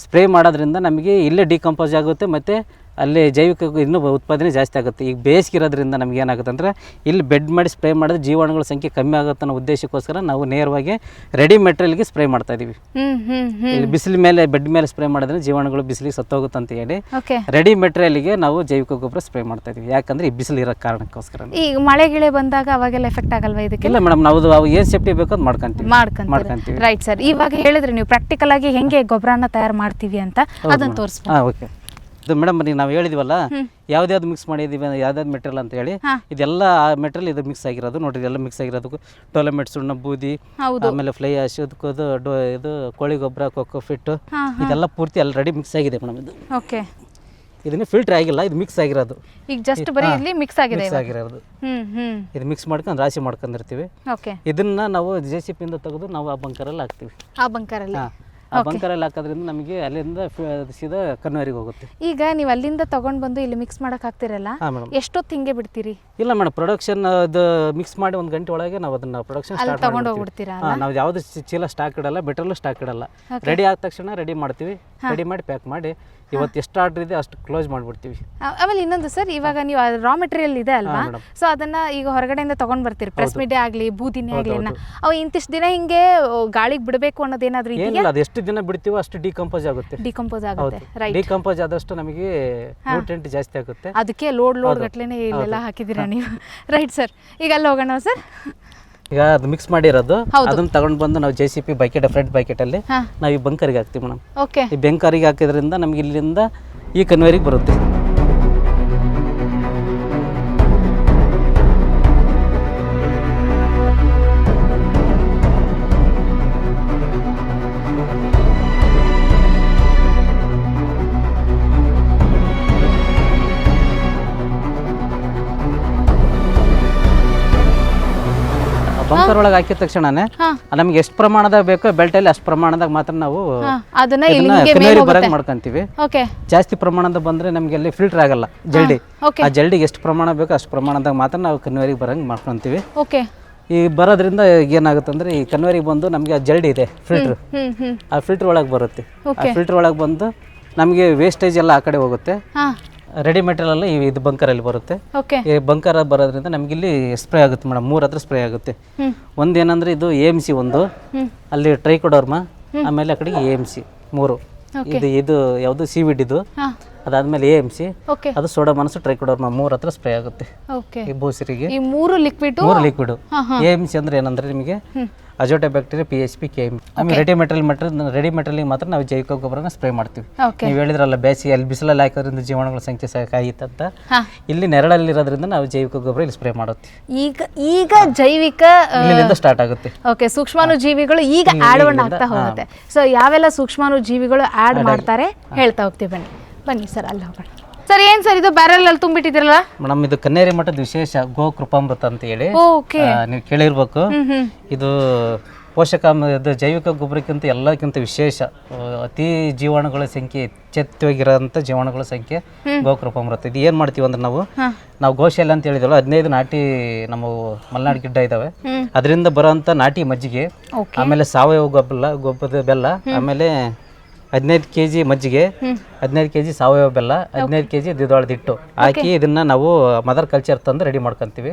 ಸ್ಪ್ರೇ ಮಾಡೋದ್ರಿಂದ ನಮಗೆ ಇಲ್ಲೇ ಡಿಕಂಪೋಸ್ ಆಗುತ್ತೆ ಮತ್ತು ಅಲ್ಲಿ ಜೈವಿಕ ಇನ್ನೂ ಉತ್ಪಾದನೆ ಜಾಸ್ತಿ ಆಗುತ್ತೆ. ಈಗ ಬೇಸಿಗೆ ಇರೋದ್ರಿಂದ ನಮ್ಗೆ ಏನಾಗುತ್ತೆ ಅಂದರೆ ಇಲ್ಲಿ ಬೆಡ್ ಮಾಡಿ ಸ್ಪ್ರೇ ಮಾಡಿದ್ರೆ ಜೀವಾಣುಗಳ ಸಂಖ್ಯೆ ಕಮ್ಮಿ ಆಗುತ್ತೆ ಅನ್ನೋ ಉದ್ದೇಶಕ್ಕೋಸ್ಕರ ನಾವು ನೇರವಾಗಿ ರೆಡಿ ಮೆಟೀರಿಯಲ್ಗೆ ಸ್ಪ್ರೇ ಮಾಡ್ತಾ ಇದೀವಿ. ಇಲ್ಲಿ ಬಿಸಿಲ ಮೇಲೆ ಬೆಡ್ ಮೇಲೆ ಸ್ಪ್ರೇ ಮಾಡಿದ್ರೆ ಜೀವಾಣುಗಳು ಬಿಸಿಲಿಗೆ ಸತ್ತೋಗುತ್ತೆ ಅಂತ ಹೇಳಿ ಓಕೆ ರೆಡಿ ಮೆಟೀರಿಯಲ್ಗೆ ನಾವು ಜೈವಿಕ ಗೊಬ್ಬರ ಸ್ಪ್ರೇ ಮಾಡ್ತಾ ಇದೀವಿ. ಯಾಕಂದ್ರೆ ಈ ಬಿಸಿಲು ಇರೋ ಕಾರಣಕ್ಕೋಸ್ಕರ. ಈಗ ಮಳೆ ಗಿಳೆ ಬಂದಾಗ ಅವಾಗೆಲ್ಲ ಎಫೆಕ್ಟ್ ಆಗಲ್ವಾ ಇದಕ್ಕೆ? ಇಲ್ಲ ಮೇಡಮ್ ನಾವು ಅವು ಏನು ಸೇಫ್ಟಿ ಬೇಕೋ ಅದು ಮಾಡ್ಕೊಂತೀವಿ. ಮಾಡ್ಕೊಂತೀವಿ. ರೈಟ್ ಸರ್ ಇವಾಗ ಹೇಳಿದ್ರೆ ನೀವು ಪ್ರಾಕ್ಟಿಕಲ್ ಆಗಿ ಹೆಂಗೆ ಗೊಬ್ಬರನ ತಯಾರು ಮಾಡ್ತೀವಿ ಅಂತ. ಅದನ್ನ ತೋರಿಸ್ಬೋದು. ಓಕೆ ಇದು ಮೇಡಮ್ ನೀವು ನಾವು ಹೇಳಿದ್ವಲ್ಲ ಯಾವ್ದ್ಯಾವ್ದು ಮಿಕ್ಸ್ ಮಾಡಿದೀವಿ ಯಾವ್ದಾವ್ದು ಮೆಟೀರಿಯಲ್ ಅಂತ ಹೇಳಿ. ಇದೆಲ್ಲ ಆ ಮೆಟೀರಿಯಲ್ ಇದು ಮಿಕ್ಸ್ ಆಗಿರೋದು. ನೋಡ್ರಿ ಎಲ್ಲ ಮಿಕ್ಸ್ ಆಗಿರೋದು. ಟೊಲೆಮೆಟ್ ಸುಣ್ಣ ಬೂದಿ ಆಮೇಲೆ ಫ್ಲೈ ಆಶ್ ಇದು ಡೋ ಇದು ಕೋಳಿ ಗೊಬ್ಬರ ಕೊಕ್ಕೋ ಫಿಟ್ಟು ಹಾ ಇದೆಲ್ಲ ಪೂರ್ತಿ ಆಲ್ರೆಡಿ ಮಿಕ್ಸ್ ಆಗಿದೆ ಮೇಡಮ್ ಇದು. ಓಕೆ. ಇದನ್ನ ಫಿಲ್ಟರ್ ಆಗಿಲ್ಲ ಇದು ಮಿಕ್ಸ್ ಆಗಿರೋದು. ಈಗ ಜಸ್ಟ್ ಬರೀ ಇಲ್ಲಿ ಮಿಕ್ಸ್ ಆಗಿದೆ ಮಿಕ್ಸ್ ಆಗಿರೋದು. ಇದು ಮಿಕ್ಸ್ ಮಾಡ್ಕೊಂಡು ರಾಶಿ ಮಾಡ್ಕೊಂಡಿರ್ತೀವಿ. ಓಕೆ. ಇದನ್ನ ನಾವು ಜೆ ಸಿ ಪಿಯಿಂದ ತೆಗೆದು ನಾವು ಆ ಬಂಕರಲ್ಲಿ ಹಾಕ್ತೀವಿ. ಆ ಬಂಕರಲ್ಲಿ ಆ ಬಂಕರಲ್ಲಿ ಹಾಕೋದ್ರಿಂದ ನಮಗೆ ಅಲ್ಲಿಂದ ಫ- ಸೀದಾ ಕನ್ವೇರಿಗೆ ಹೋಗುತ್ತೆ. ಈಗ ನೀವು ಅಲ್ಲಿಂದ ತಗೊಂಡ್ ಬಂದು ಇಲ್ಲಿ ಮಿಕ್ಸ್ ಮಾಡಕ್ ಹಾಕ್ತಿರಲ್ಲ ಹಾಂ ಎಷ್ಟೊತ್ತು ಹಿಂಗೆ ಬಿಡ್ತೀರಿ? ಇಲ್ಲ ಮೇಡಮ್ ಪ್ರೊಡಕ್ಷನ್ ಅದು ಮಿಕ್ಸ್ ಮಾಡಿ ಒಂದು ಗಂಟೆ ಒಳಗೆ ನಾವು ಅದನ್ನ ಪ್ರೊಡಕ್ಷನ್ ಅಲ್ಲಿ ಸ್ಟಾರ್ಟ್ ತಗೊಂಡ್ ಹೋಗ್ಬಿಡ್ತೀರಾ ನಾವು ಯಾವ್ದು ಚಿ- ಚೀಲ ಸ್ಟಾಕ್ ಇಡಲ್ಲ ಬೆಟ್ರಲ್ಲೂ ಸ್ಟಾಕ್ ಇಡಲ್ಲ. ರೆಡಿ ಆದ ತಕ್ಷಣ ರೆಡಿ ಮಾಡ್ತೀವಿ. ರೆಡಿ ಮಾಡಿ ಪ್ಯಾಕ್ ಮಾಡಿ ಇವತ್ತು ಎಷ್ಟು ಆರ್ಡರ್ ಇದೆ ಅಷ್ಟು ಕ್ಲೋಸ್ ಮಾಡಿಬಿಡ್ತೀವಿ. ಆ- ಆಮೇಲೆ ಇನ್ನೊಂದು ಸರ್ ಇವಾಗ ನೀವು ರಾ ಮೆಟೀರಿಯಲ್ ಇದೆ ಅಲ್ವಾ? madam. ಸೊ ಅದನ್ನ ಈಗ ಹೊರಗಡೆಯಿಂದ ತಗೊಂಡ್ ಬರ್ತೀರಿ ಪ್ರೆಸ್ ಮೀಡಿಯಾ ಆಗ್ಲಿ ಬೂದಿನೇ ಆಗ್ಲಿ ಅವು ಇಂತಿಷ್ಟು ದಿನ ಹಿಂಗೆ ಗಾಳಿಗೆ ಬಿಡಬೇಕು ಅನ್ನೋದೇನಾದ್ರೂ ಇದೆಯಾ ಏನಿಲ್ಲ ಅದು ಎಷ್ಟು ದಿನ ಬಿಡ್ತೀವೋ ಅಷ್ಟು ಡಿಕಂಪೋಸ್ ಆಗುತ್ತೆ. ಡಿಕಂಪೋಸ್ ಆಗುತ್ತೆ. ರೈಟ್ ಡಿಕಂಪೋಸ್ ಆದಷ್ಟು ನಮಗೆ ನ್ಯೂಟ್ರೆಂಟ್ ಜಾಸ್ತಿ ಆಗುತ್ತೆ. ಅದಕ್ಕೆ ಲೋಡ್ ಲೋಡ್ ಗಟ್ಲೆನೆ ಇಲ್ಲೆಲ್ಲ ಹಾಕಿದ್ದೀರಾ ನೀವು? ರೈಟ್ ಸರ್ ಈಗ ಅಲ್ಲಿ ಹೋಗೋಣ ಸರ್ ಈಗ ಅದು ಮಿಕ್ಸ್ ಮಾಡಿರೋದು. ಅದನ್ನ ತಗೊಂಡ್ ಬಂದು ನಾವು J C P bucket front bucket ಅಲ್ಲಿ ನಾವು ಈ ಬಂಕರಿಗೆ ಹಾಕ್ತೀವಿ ಮೇಡಮ್. ಓಕೆ ಈ ಬೆಂಕರಿಗೆ ಹಾಕಿದ್ರಿಂದ ನಮಗೆ ಇಲ್ಲಿಂದ ಈ ಕನ್ವೇರಿಗೆ ಬರುತ್ತೆ. ಬಂಕರ್ ಒಳಗೆ ಹಾಕಿದ ತಕ್ಷಣನೇ. ನಮ್ಗೆ ಎಷ್ಟು ಪ್ರಮಾಣದಾಗ ಬೇಕೋ ಬೆಲ್ಟಲ್ಲಿ ಅಷ್ಟು ಪ್ರಮಾಣದಾಗ ಮಾತ್ರ ನಾವು ಅದನ್ನ ಬರಂಗ್ ಮಾಡ್ಕೊಂತೀವಿ. ಜಾಸ್ತಿ ಪ್ರಮಾಣದ ಬಂದ್ರೆ ನಮ್ಗೆ ಅಲ್ಲಿ ಫಿಲ್ಟರ್ ಆಗಲ್ಲ ಜಲ್ಡಿ ಆ ಜಲ್ಡಿಗೆ ಎಷ್ಟು ಪ್ರಮಾಣ ಬೇಕೋ ಅಷ್ಟು ಪ್ರಮಾಣದಾಗ ಮಾತ್ರ ನಾವು ಕನ್ವೇರಿಗೆ ಬರಂಗ್ ಮಾಡ್ಕೊಂತೀವಿ. ಈ ಬರೋದ್ರಿಂದ ಏನಾಗುತ್ತೆ ಅಂದ್ರೆ ಈ ಕನ್ವೇರಿಗೆ ಬಂದು ನಮಗೆ ಆ ಜಲ್ಡಿ ಇದೆ ಫಿಲ್ಟರ್ ಆ ಫಿಲ್ಟರ್ ಒಳಗೆ ಬರುತ್ತೆ. ಆ ಫಿಲ್ಟರ್ ಒಳಗೆ ಬಂದು ನಮಗೆ ವೇಸ್ಟೇಜ್ ಎಲ್ಲ ಆ ಕಡೆ ಹೋಗುತ್ತೆ. ರೆಡಿ ಮೆಟೀರಿಯಲ್ ಅಲ್ಲಿ ಈ- ಇದು ಬಂಕರಲ್ಲಿ ಬರುತ್ತೆ. ಓಕೆ ಈ ಬಂಕರ್ ಬರೋದ್ರಿಂದ ನಮ್ಗೆ ಇಲ್ಲಿ ಸ್ಪ್ರೇ ಆಗುತ್ತೆ ಮೇಡಮ್ ಮೂರ್ ಹತ್ರ ಸ್ಪ್ರೇ ಆಗುತ್ತೆ. ಒಂದ್ ಒಂದು ಏನಂದ್ರೆ ಇದು ಎ ಎಂ ಸಿ ಒಂದು. ಅಲ್ಲಿ ಅಲ್ಲಿ ಟ್ರೈಕೋಡರ್ಮಾ ಆಮೇಲೆ ಆ ಕಡೆಗೆ ಎ ಎಂ ಸಿ ಮೂರು. ಇದು ಇದು ಯಾವುದು ಸಿ ವಿಡ್ ಇದು ಅದಾದ್ಮೇಲೆ ಎ ಎಂ ಸಿ ಅದು ಸೋಡಾ ಮನಸ್ಸು ಟ್ರೈಕೋಡರ್ಮಾ ಮೂರ್ ಹತ್ರ ಸ್ಪ್ರೇ ಆಗುತ್ತೆ. ಈ ಬೂಸರಿಗೆ ಮೂರು ಲಿಕ್ವಿಡ್ ಮೂರು ಲಿಕ್ವಿಡ್ ಎ ಎಂ ಸಿ ಅಂದ್ರೆ ಏನಂದ್ರೆ ನಿಮಗೆ azoto bacteria P H P K M ಆಮೇಲೆ ready material material ready material ಮಾತ್ರ ನಾವು ಜೈವಿಕ ಗೊಬ್ಬರನ ಸ್ಪ್ರೇ ಮಾಡ್ತೀವಿ. ನೀವು ಹೇಳಿದ್ರಲ್ಲ ಬೇಸಿಗೆ ಅಲ್ಲಿ ಬಿಸಿಲಲ್ಲಿ ಹಾಕೋದ್ರಿಂದ ಜೀವಾಣುಗಳ ಸಂಖ್ಯೆ ಸಾಕಾಗಿತ್ತಂತ ಇಲ್ಲಿ ನೆರಳಲ್ಲಿರೋದ್ರಿಂದ ನಾವು ಜೈವಿಕ ಗೊಬ್ಬರ ಇಲ್ಲಿ ಸ್ಪ್ರೇ ಮಾಡುತ್ತೀವಿ. ಈಗ ಈಗ ಜೈವಿಕ ಇಲ್ಲಿಂದ ಸ್ಟಾರ್ಟ್ ಆಗುತ್ತೆ. ಓಕೆ ಸೂಕ್ಷ್ಮಾನು ಜೀವಿಗಳು ಈಗ ಆಡ್ ಆಗ್ತಾ ಹೋಗುತ್ತೆ. ಸೊ ಯಾವೆಲ್ಲ ಸೂಕ್ಷ್ಮಾನು ಜೀವಿಗಳು ಆಡ್ ಮಾಡ್ತಾರೆ ಹೇಳ್ತಾ ಹೋಗ್ತೀವಿ ಬನ್ನಿ. ಬನ್ನಿ ಸರ್ ಅಲ್ಲಿ ಹೋಗೋಣ. ಸರ್ ಏನ್ ಸರ್ ಇದು ಬ್ಯಾರಲ್ ಅಲ್ಲಿ ತುಂಬಿಟ್ಟಿದ್ರಲ್ಲ ಮೇಡಮ್ ಇದು ಕನ್ನೇರಿ ಮಠದ ವಿಶೇಷ ಗೋ ಕೃಪಾಮೃತ ಅಂತ ಹೇಳಿ ಓಕೆ. ಆ, ನೀವು ಕೇಳಿರ್ಬೇಕು. ಇದು ಪೋಷಕಾಂಶ ಇದು ಜೈವಿಕ ಗೊಬ್ಬರಕ್ಕಿಂತ ಎಲ್ಲಕ್ಕಿಂತ ವಿಶೇಷ ಆ, ಅತಿ ಜೀವಾಣುಗಳ ಸಂಖ್ಯೆ ಎಚ್ಚೆತ್ತವಾಗಿರೋಂಥ ಜೀವಾಣುಗಳ ಸಂಖ್ಯೆ ಗೋಕೃಪಾಮೃತ. ಇದು ಏನು ಮಾಡ್ತೀವಿ ಅಂದ್ರೆ ನಾವು ನಾವು ಗೋಶಾಲೆ ಅಂತ ಹೇಳಿದ್ವಲ್ಲ ಹದಿನೈದು ನಾಟಿ ನಮ್ಮ ಮಲೆನಾಡು ಗಿಡ್ಡ ಇದ್ದಾವೆ ಅದರಿಂದ ಬರೋಂಥ ನಾಟಿ ಮಜ್ಜಿಗೆ ಆಮೇಲೆ ಸಾವಯವ ಗೊಬ್ಬರ ಗೊಬ್ಬರದ ಬೆಲ್ಲ ಆಮೇಲೆ ಹದಿನೈದು ಕೆ ಜಿ ಮಜ್ಜಿಗೆ ಹದಿನೈದು ಕೆ ಜಿ ಸಾವಯವ ಬೆಲ್ಲ ಹದಿನೈದು ಕೆ ಜಿ ದ್ವಿದಳದ ಹಿಟ್ಟು ಹಾಕಿ ಇದನ್ನ ನಾವು ಮದರ್ ಕಲ್ಚರ್ ತಂದು ರೆಡಿ ಮಾಡ್ಕೊಂತೀವಿ.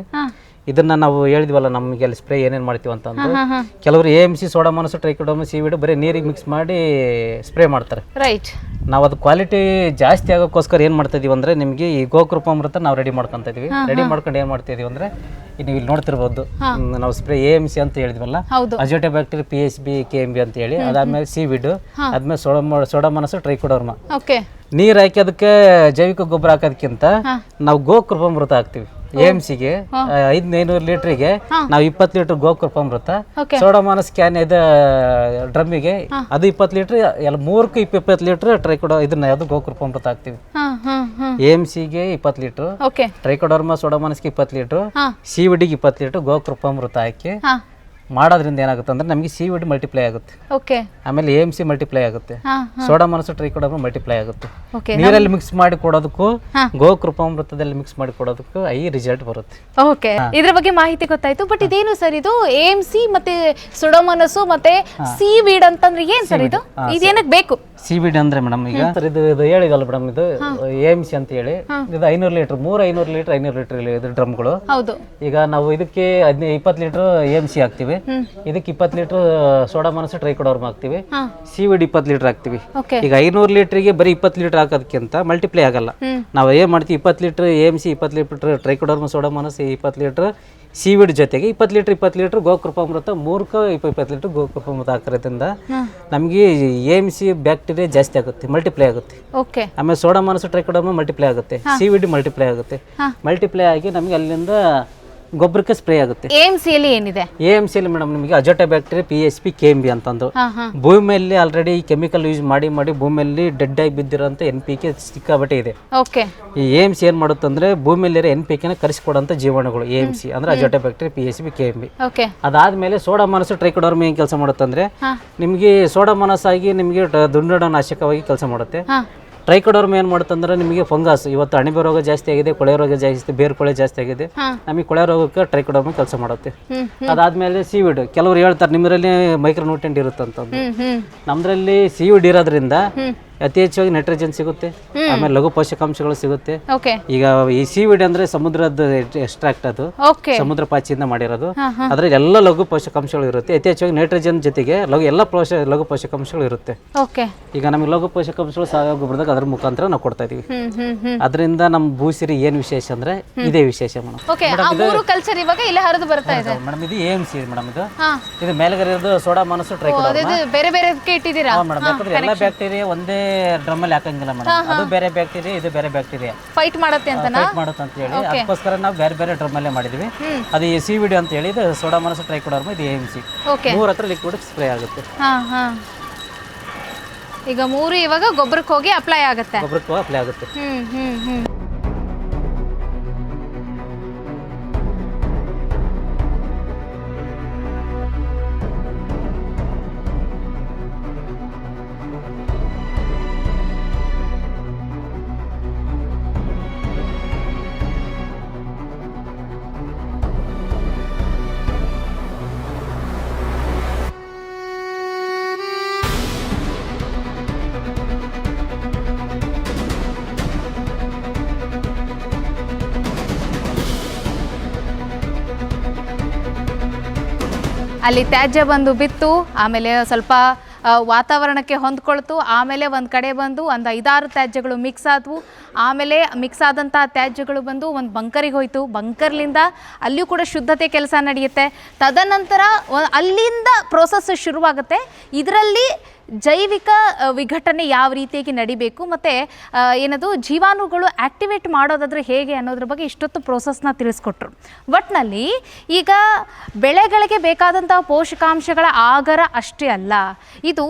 ಇದನ್ನ ನಾವು ಹೇಳಿದ್ವಲ್ಲ ನಮಗೆ ಅಲ್ಲಿ ಸ್ಪ್ರೇ ಏನೇನು ಮಾಡ್ತೀವಿ ಅಂತಂದು ಹಾ ಹಾ ಕೆಲವರು A M C pseudomonas C seaweed ಬರೀ ನೀರಿಗೆ ಮಿಕ್ಸ್ ಮಾಡಿ ಸ್ಪ್ರೇ ಮಾಡ್ತಾರೆ. ರೈಟ್ ನಾವು ಅದು ಕ್ವಾಲಿಟಿ ಜಾಸ್ತಿ ಆಗೋಕ್ಕೋಸ್ಕರ ಏನು ಮಾಡ್ತಾ ಇದೀವಿ ಅಂದ್ರೆ ನಿಮಗೆ ಈ ಗೋಕೃಪಾಮೃತ ನಾವು ರೆಡಿ ಮಾಡ್ಕೊಂತ ಇದೀವಿ. ರೆಡಿ ಮಾಡ್ಕೊಂಡು ಏನು ಮಾಡ್ತಾ ಇದೀವಿ ಅಂದ್ರೆ ಈಗ ನೀವು ಇಲ್ಲಿ ನೋಡ್ತಿರ್ಬೋದು. ಹ್ಮ್, ನಾವು ಸ್ಪ್ರೇ ಎ ಎಂ ಸಿ ಅಂತ ಹೇಳಿದ್ವಲ್ಲ ಹೌದು. Azoto bacteria P S B K M B ಅಂತ ಹೇಳಿ ಅದಾದ್ಮೇಲೆ ಸಿವಿಡ್ ಆದ್ಮೇಲೆ ಸೋಡಮ ಸೋಡಾ ಮನಸ್ಸು ಟ್ರೈಕೋಡರ್ಮ ಓಕೆ ನೀರು ಹಾಕಿ ಅದಕ್ಕೆ ಜೈವಿಕ ಗೊಬ್ಬರ ಹಾಕೋದಕ್ಕಿಂತ ನಾವು ಗೋಕೃಪಾಮೃತ ಹಾಕ್ತಿವಿ. ಎ ಐದ್ ಐನೂರು ಲೀಟ್ರಿಗೆ ನಾವು ಇಪ್ಪತ್ತು litre Gokripamrutha okay. Pseudomonas can ಇದು ಡ್ರಮ್ಮಿಗೆ ಅದು ಇಪ್ಪತ್ತು ಲೀಟರ್ ಎಲ್ಲ ಮೂರಕ್ಕೆ ಇಪ್ಪ ಇಪ್ಪತ್ತು ಲೀಟ್ರ್ ಟ್ರೈಕೋಡ ಇದನ್ನ ಯಾವ್ದು ಗೋಕೃಪಾಮೃತ ಹಾಕ್ತಿವಿ. ಎಮ್ಸಿಗೆ ಇಪ್ಪತ್ತು ಲೀಟರ್ ಟ್ರೈಕೋಡರ್ಮ ಸೋಡಾಮಾನಸ್ಗೆ ಇಪ್ಪತ್ತು ಲೀಟ್ರ್ ಹಾ. ಸಿ ವಿಡಿಗೆ ಇಪ್ಪತ್ತು ಲೀಟ್ರ್ ಗೋಕೃಪಾಮೃತ ಹಾಕಿ. ಹಾ. ಮಾಡೋದ್ರಿಂದ ಏನಾಗುತ್ತೆ ಅಂದ್ರೆ ನಮಗೆ ಸಿ ವಿಡ್ ಮಲ್ಟಿಪ್ಲೈ ಆಗುತ್ತೆ. ಓಕೆ ಆಮೇಲೆ ಎ ಎಂ ಸಿ ಮಲ್ಟಿಪ್ಲೈ ಆಗುತ್ತೆ. ಹಾ ಸೋಡಾ ಮನಸ್ಸು ಟ್ರೈಕೋಡರ್ಮ ಮಲ್ಟಿಪ್ಲೈ ಆಗುತ್ತೆ. ಓಕೆ ನೀರಲ್ಲಿ ಮಿಕ್ಸ್ ಮಾಡಿ ಕೊಡೋದಕ್ಕೂ ಗೋ ಗೋಕೃಪಾಮೃತದಲ್ಲಿ ಮಿಕ್ಸ್ ಮಾಡಿ ಕೊಡೋದಕ್ಕೂ ಐ ರಿಸಲ್ಟ್ ಬರುತ್ತೆ. ಓಕೆ ಇದ್ರ ಬಗ್ಗೆ ಮಾಹಿತಿ ಗೊತ್ತಾಯ್ತು ಬಟ್ ಇದೇನು ಸರ್ ಇದು? ಎ ಎಂ ಸಿ ಮತ್ತೆ ಸುಡೋಮನಸ್ಸು ಮತ್ತೆ ಸಿ ವೀಡ್ ಅಂತಂದ್ರೆ ಏನ್ ಸರ್ ಇದು? ಇದೇನಕ್ ಬೇಕು? ಸಿ ವಿಡ್ ಅಂದ್ರೆ ಮೇಡಮ್ ಈಗ ಸರ್ ಇದು ಇದು ಹೇಳಿದಲ್ಲ ಮೇಡಮ್ ಇದು ಎ ಎಂ ಸಿ ಅಂತ ಹೇಳಿ. ಇದು ಐನೂರು ಲೀಟರ್ ಮೂರು ಐನೂರು ಲೀಟರ್ ಐನೂರು ಲೀಟರ್ ಇದು ಡ್ರಮ್ಗಳು ಹೌದು. ಈಗ ನಾವು ಇದಕ್ಕೆ ಹದಿನೈದು ಇಪ್ಪತ್ತು ಲೀಟರ್ ಎ ಎಂ ಸಿ ಹಾಕ್ತಿವಿ. ಇದಕ್ಕೆ ಇಪ್ಪತ್ತು ಲೀಟರ್ ಸೋಡಾ ಮನಸ್ಸು ಟ್ರೈಕೋಡರ್ಮ್ ಹಾಕ್ತಿವಿ. ಹಾ. ಸಿ ವಿಡ್ ಇಪ್ಪತ್ತು ಲೀಟರ್ ಹಾಕ್ತಿವಿ. ಈಗ ಐನೂರು ಲೀಟ್ರಿಗೆ ಬರೀ ಇಪ್ಪತ್ತು ಲೀಟರ್ ಹಾಕೋದಕ್ಕಿಂತ ಮಲ್ಟಿಪ್ಲೈ ಆಗಲ್ಲ. ನಾವು ಏನು ಮಾಡ್ತೀವಿ ಇಪ್ಪತ್ತು ಲೀಟರ್ ಎ ಎಂ ಸಿ ಇಪ್ಪತ್ತು litre trichoderma pseudomonas ಇಪ್ಪತ್ತು ಲೀಟ್ರ್ ಸಿವಿಡ್ ಜೊತೆಗೆ ಇಪ್ಪತ್ತು ಲೀಟ್ರ್ ಇಪ್ಪತ್ತು ಲೀಟ್ರ್ ಗೋಕೃಪಾಮೃತ ಮೂರ್ಕ ಇಪ್ಪ ಇಪ್ಪತ್ತು ಲೀಟ್ರ್ ಗೋಕೃಪಾಮೃತ ಹಾಕೋದ್ರಿಂದ ನಮಗೆ ಎಂ ಸಿ ಬ್ಯಾಕ್ಟೀರಿಯಾ ಜಾಸ್ತಿ ಆಗುತ್ತೆ ಮಲ್ಟಿಪ್ಲೈ ಆಗುತ್ತೆ. ಓಕೆ ಆಮೇಲೆ ಸೋಡಾ ಮನಸ್ಸು ಕೊಡೋಮ ಮಲ್ಟಿಪ್ಲೈ ಆಗುತ್ತೆ ಸಿ ವಿ ಡಿ ಮಲ್ಟಿಪ್ಲೈ ಆಗುತ್ತೆ. ಮಲ್ಟಿಪ್ಲೈ ಆಗಿ ನಮಗೆ ಅಲ್ಲಿಂದ ಗೊಬ್ಬರಕ್ಕೆ ಸ್ಪ್ರೇ ಆಗುತ್ತೆ. ಎ ಎಂ ಸಿಯಲ್ಲಿ ಏನಿದೆ? ಎ ಎಂ ಸಿಲಿ ಮೇಡಮ್ ನಿಮಗೆ azota bacteria P S P K M B ಅಂತಂದು. ಭೂಮಿಯಲ್ಲಿ ಆಲ್ರೆಡಿ ಈ ಕೆಮಿಕಲ್ ಯೂಸ್ ಮಾಡಿ ಮಾಡಿ ಭೂಮಿಯಲ್ಲಿ ಡೆಡ್ ಆಗಿ ಬಿದ್ದಿರೋಂಥ ಎನ್ ಪಿ ಕೆ ಸಿಕ್ಕಾಬಟ್ಟೆ ಇದೆ. ಓಕೆ ಈ ಎ ಎಂ ಸಿ ಏನು ಮಾಡುತ್ತಂದ್ರೆ ಭೂಮಿಯಲ್ಲಿರೋ ಎನ್ ಪಿ ಕೆನ ಕರೆಸಿಕೊಡೋಂಥ ಜೀವಾಣುಗಳು ಎ ಎಂ ಸಿ ಅಂದ್ರೆ azota bacteria P S P K M B okay ಅದಾದಮೇಲೆ ಸೋಡಾಮನಸ್ಸು ಟ್ರೈಕೋಡರ್ಮಿ ಏನು ಕೆಲಸ ಮಾಡುತ್ತಂದ್ರೆ. ನಿಮಗೆ ಸೋಡಾ ಆಗಿ ನಿಮಗೆ ದುಂಡಡ ನಾಶಕವಾಗಿ ಕೆಲಸ ಮಾಡುತ್ತೆ. ಟ್ರೈಕೋಡರ್ಮಿ ಏನು ಮಾಡುತ್ತಂದ್ರೆ ನಿಮಗೆ ಫಂಗಸ್. ಇವತ್ತು ಅಣಿಬೆ ರೋಗ ಜಾಸ್ತಿ ಆಗಿದೆ ಕೊಳೆ ರೋಗ ಜಾಸ್ತಿ ಬೇರ್ ಕೊಳೆ ಜಾಸ್ತಿ ಆಗಿದೆ. ನಮಗೆ ಕೊಳೆ ರೋಗಕ್ಕೆ ಟ್ರೈಕೋಡರ್ಮ್ ಕೆಲಸ ಮಾಡುತ್ತೆ. ಅದಾದ್ಮೇಲೆ ಸಿ ಸೀವಿಡ್. ಕೆಲವರು ಹೇಳ್ತಾರೆ ನಿಮ್ಮರಲ್ಲಿ ಇರುತ್ತಂತಂದು. ಇರುತ್ತಂತ ನಮ್ದ್ರಲ್ಲಿ ನಮ್ಮದ್ರಲ್ಲಿ ಸೀವಿಡ್ ಇರೋದ್ರಿಂದ ಅತಿ ಹೆಚ್ಚಾಗಿ ನೈಟ್ರೋಜನ್ ಸಿಗುತ್ತೆ. ಆಮೇಲೆ ಲಘು ಪೋಷಕಾಂಶಗಳು ಸಿಗುತ್ತೆ. ಓಕೆ ಈಗ ಈ ಸೀವಿಡ್ ಅಂದ್ರೆ ಸಮುದ್ರದ ಎಕ್ಸ್ಟ್ರಾಕ್ಟ್ ಅದು. ಓಕೆ ಸಮುದ್ರ ಪಾಚಿಯಿಂದ ಮಾಡಿರೋದು. ಅದ್ರ ಅದ್ರಲ್ಲಿ ಎಲ್ಲ ಲಘು ಪೋಷಕಾಂಶಗಳು ಇರುತ್ತೆ. ಅತಿ ಹೆಚ್ಚಾಗಿ ನೈಟ್ರೋಜನ್ ಜೊತೆಗೆ ಲಘು ಎಲ್ಲ ಪೋಷ ಲಘು ಪೋಷಕಾಂಶಗಳು ಇರುತ್ತೆ. ಓಕೆ ಈಗ ನಮಗೆ ಲಘು ಪೋಷಕಾಂಶಗಳು ಸಾವಯವ ಗೊಬ್ಬರದಾಗ ಅದ್ರ ಮುಖಾಂತರ ನಾವು ಕೊಡ್ತಾ ಇದೀವಿ ಅದರಿಂದ ನಮ್ಮ ಭೂಸಿರಿ ಏನ್ ವಿಶೇಷ ಅಂದ್ರೆ ಇದೇ ವಿಶೇಷ ಮೇಡಮ್. ಓಕೆ ಆ ಮೂರು ಕಲ್ಚರ್ ಇವಾಗ ಇಲ್ಲೇ ಹರಿದು ಬರ್ತಾ ಇದೆ. ಮೇಡಮ್ ಇದು ಏನ್ ಎಂ ಸಿ ಮೇಡಮ್ ಇದು? ಇದು ಮೇಲ್ಗರೆ ಇರೋದು ಸೋಡಾ ಮನಸ್ಸು ಟ್ರೈ ಇದು ಬೇರೆ ಬೇರೆ ಇಟ್ಟಿದ್ದೀರಾ ಮೇಡಮ್ ಯಾಕಂದ್ರೆ ಎಲ್ಲ ಬ್ಯಾಕ್ಟೀರಿಯಾ ಒಂದೇ ಡ್ರಮ್ಮಲ್ಲಿ ಹಾಕಂಗಿಲ್ಲ ಮೇಡಮ್. ಅದು ಬೇರೆ ಬ್ಯಾಕ್ಟೀರಿಯಾ ಇದು ಬೇರೆ ಬ್ಯಾಕ್ಟೀರಿಯಾ. ಫೈಟ್ ಮಾಡುತ್ತೆ ಅಂತ ಫೈಟ್ ಮಾಡುತ್ತೆ ಅಂತ ಹೇಳಿ. ಅದಕ್ಕೋಸ್ಕರ ನಾವು ಬೇರೆ ಬೇರೆ ಡ್ರಮ್ ಅಲ್ಲೇ ಮಾಡಿದ್ವಿ ಅದು ಈ ಸಿ ವಿಡಿಯೋ ಅಂತ ಹೇಳಿ ಇದು ಸೋಡಾ ಮನಸ್ಸು ಟ್ರೈಕೋಡರ್ಮ ಇದು ಎ ಎಂ ಸಿ. ಮೂರು ಹತ್ರ ಲಿಕ್ವಿಡ್ ಸ್ಪ್ರೇ ಆಗುತ್ತೆ. ಈಗ ಮೂರು ಇವಾಗ ಗೊಬ್ಬರಕ್ಕೆ ಹೋಗಿ ಅಪ್ಲೈ ಆಗುತ್ತೆ. ಗೊಬ್ಬರಕ್ಕೆ ಅಪ್ಲೈ ಆಗುತ್ತೆ. ಹ್ಮ್ ಹ್ಮ್ ಹ್ಮ್. ಅಲ್ಲಿ ತ್ಯಾಜ್ಯ ಬಂದು ಬಿತ್ತು, ಆಮೇಲೆ ಸ್ವಲ್ಪ ವಾತಾವರಣಕ್ಕೆ ಹೊಂದ್ಕೊಳ್ತು, ಆಮೇಲೆ ಒಂದು ಕಡೆ ಬಂದು ಒಂದು ಐದಾರು ತ್ಯಾಜ್ಯಗಳು ಮಿಕ್ಸ್ ಆದವು. ಆಮೇಲೆ ಮಿಕ್ಸ್ ಆದಂಥ ತ್ಯಾಜ್ಯಗಳು ಬಂದು ಒಂದು ಬಂಕರಿಗೆ ಹೋಯ್ತು. ಬಂಕರ್ಲಿಂದ ಅಲ್ಲಿಯೂ ಕೂಡ ಶುದ್ಧತೆ ಕೆಲಸ ನಡೆಯುತ್ತೆ. ತದನಂತರ ಅಲ್ಲಿಂದ ಪ್ರೋಸೆಸ್ ಶುರುವಾಗುತ್ತೆ. ಇದರಲ್ಲಿ ಜೈವಿಕ ವಿಘಟನೆ ಯಾವ ರೀತಿಯಾಗಿ ನಡಿಬೇಕು ಮತ್ತು ಏನದು ಜೀವಾಣುಗಳು ಆಕ್ಟಿವೇಟ್ ಮಾಡೋದಾದ್ರೆ ಹೇಗೆ ಅನ್ನೋದ್ರ ಬಗ್ಗೆ ಇಷ್ಟೊತ್ತು ಪ್ರೋಸೆಸ್ನ ತಿಳಿಸ್ಕೊಟ್ರು. ಒಟ್ನಲ್ಲಿ ಈಗ ಬೆಳೆಗಳಿಗೆ ಬೇಕಾದಂತಹ ಪೋಷಕಾಂಶಗಳ ಆಗರ ಅಷ್ಟೇ ಅಲ್ಲ ಇದು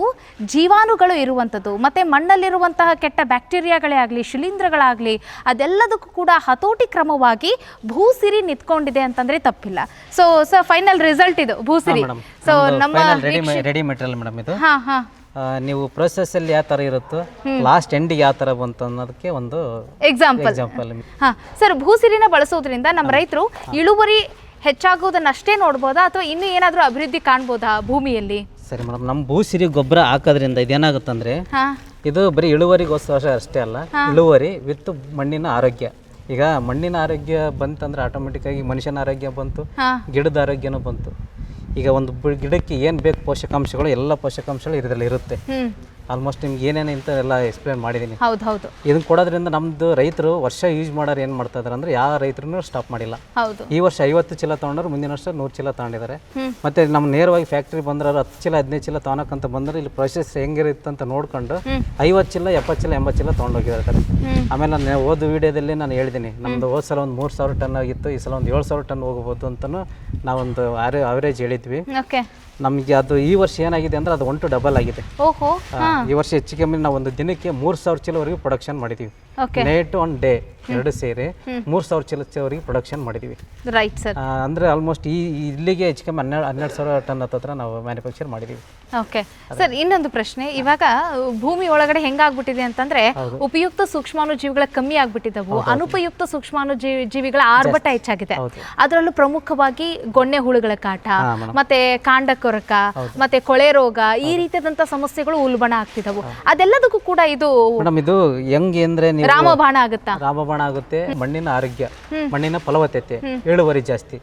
ಜೀವಾಣುಗಳು ಇರುವಂಥದ್ದು ಮತ್ತೆ ಮಣ್ಣಲ್ಲಿರುವಂತಹ ಕೆಟ್ಟ ಬ್ಯಾಕ್ಟೀರಿಯಾಗಳೇ ಆಗಲಿ ಶಿಲೀಂಧ್ರಗಳಾಗಲಿ ಅದೆಲ್ಲದಕ್ಕೂ ಕೂಡ ಹತೋಟಿ ಕ್ರಮವಾಗಿ ಭೂಸಿರಿ ನಿಂತ್ಕೊಂಡಿದೆ ಅಂತಂದ್ರೆ ತಪ್ಪಿಲ್ಲ. ಸೊ ಸರ್ ಫೈನಲ್ ರಿಸಲ್ಟ್ ಇದು ಭೂಸಿರಿ. ಸೊ ನಮ್ಮ ರೆಡಿ ಮೆಟೀರಿಯಲ್ ಮೇಡಮ್ ಇದು. ಹಾ ಹಾಂ. ನೀವು ಪ್ರೊಸೆಸ್ ಅಲ್ಲಿ ಯಾವ ತರ ಇರುತ್ತೋ ಲಾಸ್ಟ್ ಎಂಡಿಗೆ ಯಾವ ತರ ಬಂತು ಅನ್ನೋದಕ್ಕೆ ಒಂದು ಎಕ್ಸಾಂಪಲ್ ಎಕ್ಸಾಂಪಲ್ ಹಾಂ ಸರ್ ಭೂಸಿರಿನ ಬಳಸೋದ್ರಿಂದ ನಮ್ಮ ರೈತರು ಇಳುವರಿ ಹೆಚ್ಚಾಗೋದನ್ನಷ್ಟೇ ನೋಡ್ಬೋದಾ ಅಥವಾ ಇನ್ನು ಏನಾದರೂ ಅಭಿವೃದ್ಧಿ ಕಾಣ್ಬೋದಾ ಭೂಮಿಯಲ್ಲಿ? ಸರಿ ಮೇಡಮ್ ನಮ್ಮ ಭೂಸಿರಿ ಗೊಬ್ಬರ ಹಾಕೋದ್ರಿಂದ ಇದೇನಾಗುತ್ತಂದ್ರೆ ಇದು ಬರೀ ಇಳುವರಿಗೋಸ್ಕರ ಅಷ್ಟೇ ಅಲ್ಲ ಇಳುವರಿ ವಿತ್ ಮಣ್ಣಿನ ಆರೋಗ್ಯ. ಈಗ ಮಣ್ಣಿನ ಆರೋಗ್ಯ ಬಂತಂದ್ರೆ ಆಟೋಮೆಟಿಕ್ಕಾಗಿ ಮನುಷ್ಯನ ಆರೋಗ್ಯ ಬಂತು ಗಿಡದ ಆರೋಗ್ಯನೂ ಬಂತು. ಈಗ ಒಂದು ಗಿಡಕ್ಕೆ ಏನು ಬೇಕು ಪೋಷಕಾಂಶಗಳು ಎಲ್ಲ ಪೋಷಕಾಂಶಗಳು ಇದರಲ್ಲಿ ಇರುತ್ತೆ. ಆಲ್ಮೋಸ್ಟ್ ನಿಮ್ಗೆ ಏನೇನು ಇಂತ ಎಲ್ಲ ಎಕ್ಸ್ಪ್ಲೇನ್ ಮಾಡಿದ್ದೀನಿ ಹೌದು ಹೌದು ಇದನ್ನ ಕೊಡೋದ್ರಿಂದ ನಮ್ದು ರೈತರು ವರ್ಷ ಯೂಸ್ ಮಾಡೋರು ಏನು ಮಾಡ್ತಾ ಇದಾರೆ ಅಂದ್ರೆ ಯಾವ ರೈತರು ಸ್ಟಾಪ್ ಮಾಡಿಲ್ಲ. ಹೌದು. ಈ ವರ್ಷ ಐವತ್ತು ಚೀಲ ತಗೊಂಡ್ರು ಮುಂದಿನ ವರ್ಷ ನೂರು ಚೀಲ ತಗೊಂಡಿದ್ದಾರೆ ಮತ್ತೆ ನಮ್ಮ ನೇರವಾಗಿ ಫ್ಯಾಕ್ಟ್ರಿ ಬಂದ್ರೆ ಹತ್ತು ಚೀಲ ಹದಿನೈದು ಚೀಲ ತೊಗೊಳಕಂತ ಬಂದ್ರೆ ಇಲ್ಲಿ ಪ್ರೊಸೆಸ್ ಹೆಂಗಿರುತ್ತೆ ಅಂತ ನೋಡ್ಕೊಂಡು ಐವತ್ತು ಚೀಲ ಎಪ್ಪತ್ತು ಚೀಲ ಎಂಬತ್ತು ಚೀಲ ತೊಗೊಂಡೋಗಿದ್ದಾರೆ ಆಮೇಲೆ ನಾನು ಓದು ವಿಡಿಯೋದಲ್ಲಿ ನಾನು ಹೇಳಿದ್ದೀನಿ ನಮ್ದು ಹೋದ ಸಲ ಒಂದು ಮೂರು ಸಾವಿರ ಟನ್ ಆಗಿತ್ತು ಈ ಸಲ ಒಂದು ಏಳು ಸಾವಿರ ಟನ್ ಹೋಗ್ಬೋದು ಅಂತಲೂ ನಾವೊಂದು ಅವರೇಜ್ ಹೇಳಿದ್ವಿ. ನಮಗೆ ಅದು ಈ ವರ್ಷ ಏನಾಗಿದೆ ಅಂದ್ರೆ ಅದು ಒನ್ ಟು ಡಬಲ್ ಆಗಿದೆ. ಓಹೋ ಈ ವರ್ಷ ಹೆಚ್ಚು ಕಮ್ಮಿ ನಾವು ಒಂದು ದಿನಕ್ಕೆ ಮೂರು ಸಾವಿರ ಚೀಲವರೆಗೂ ಪ್ರೊಡಕ್ಷನ್ ಮಾಡಿದ್ದೀವಿ. ಓಕೆ ನೈಟ್ ಒನ್ ಡೇ ಎರಡು ಸೇರಿ ಮೂರು ಸಾವಿರ ಚೀಲವರೆಗೆ ಪ್ರೊಡಕ್ಷನ್ ಮಾಡಿದೀವಿ. ರೈಟ್ ಸರ್ ಅಂದ್ರೆ ಆಲ್ಮೋಸ್ಟ್ ಈ ಇಲ್ಲಿಗೆ ಹೆಚ್ಚು ಕಮ್ಮಿ ಹನ್ನೆರಡು ಹನ್ನೆರಡು ಸಾವಿರ ಟನ್ ಹತ್ರ ನಾವು ಮ್ಯಾನುಫ್ಯಾಕ್ಚರ್ ಮಾಡಿದೀವಿ. ಓಕೆ ಸರ್ ಇನ್ನೊಂದು ಪ್ರಶ್ನೆ. ಇವಾಗ ಭೂಮಿ ಒಳಗಡೆ ಹೆಂಗಾಗ್ಬಿಟ್ಟಿದೆ ಅಂತಂದ್ರೆ ಉಪಯುಕ್ತ ಸೂಕ್ಷ್ಮಾನು ಜೀವಿಗಳ ಕಮ್ಮಿ ಆಗ್ಬಿಟ್ಟಿದ್ದವು ಅನುಪಯುಕ್ತ ಸೂಕ್ಷ್ಮಾನು ಜೀವಿ ಜೀವಿಗಳ ಆರ್ಭಟ ಹೆಚ್ಚಾಗಿದೆ. ಅದರಲ್ಲೂ ಪ್ರಮುಖವಾಗಿ ಗೊಣ್ಣೆ ಹುಳುಗಳ ಕಾಟ ಮತ್ತೆ ಕಾಂಡ ಕೊರಕ ಮತ್ತೆ ಕೊಳೆ ರೋಗ ಈ ರೀತಿಯಾದಂತ ಸಮಸ್ಯೆಗಳು ಉಲ್ಬಣ ಆಗ್ತಿದ್ದವು. ಅದೆಲ್ಲದಕ್ಕೂ ಕೂಡ ಇದು ಮೇಡಮ್ ಇದು ಹೆಂಗೆ ಅಂದ್ರೆ ನೀವು ರಾಮಬಾಣ ಆಗುತ್ತಾ? ರಾಮಬಾಣ ಆಗುತ್ತೆ ಮಣ್ಣಿನ ಆರೋಗ್ಯ ಮಣ್ಣಿನ ಫಲವತ್ತತೆ ಇಳುವರಿ ಜಾಸ್ತಿ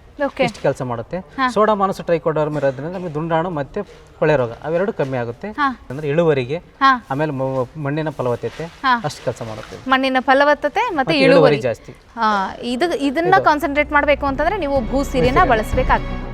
ಇಷ್ಟು ಕೆಲಸ ಮಾಡುತ್ತೆ. ಸೋಡಾ ಮಾನಸ ಟ್ರೈಕೋಡರ್ಮ್ ಇರೋದ್ರಿಂದ ನಮಗೆ ದುಂಡಾಣು ಮತ್ತೆ ಕೊಳೆ ರೋಗ ಅವೆರಡು ಕಮ್ಮಿ ಆಗುತ್ತೆ. ಅಂದ್ರೆ ಇಳುವರಿಗೆ ಆಮೇಲೆ ಮಣ್ಣಿನ ಫಲವತ್ತತೆ. ಅಷ್ಟು ಕೆಲಸ ಮಾಡುತ್ತೆ. ಮಣ್ಣಿನ ಫಲವತ್ತತೆ ಮತ್ತೆ ಇಳುವರಿ ಜಾಸ್ತಿ. ಇದು ಇದನ್ನ ಕಾನ್ಸಂಟ್ರೇಟ್ ಮಾಡಬೇಕು ಅಂತಂದ್ರೆ ನೀವು ಭೂಸಿರಿನ ಬಳಸಬೇಕಾಗ್ತದೆ.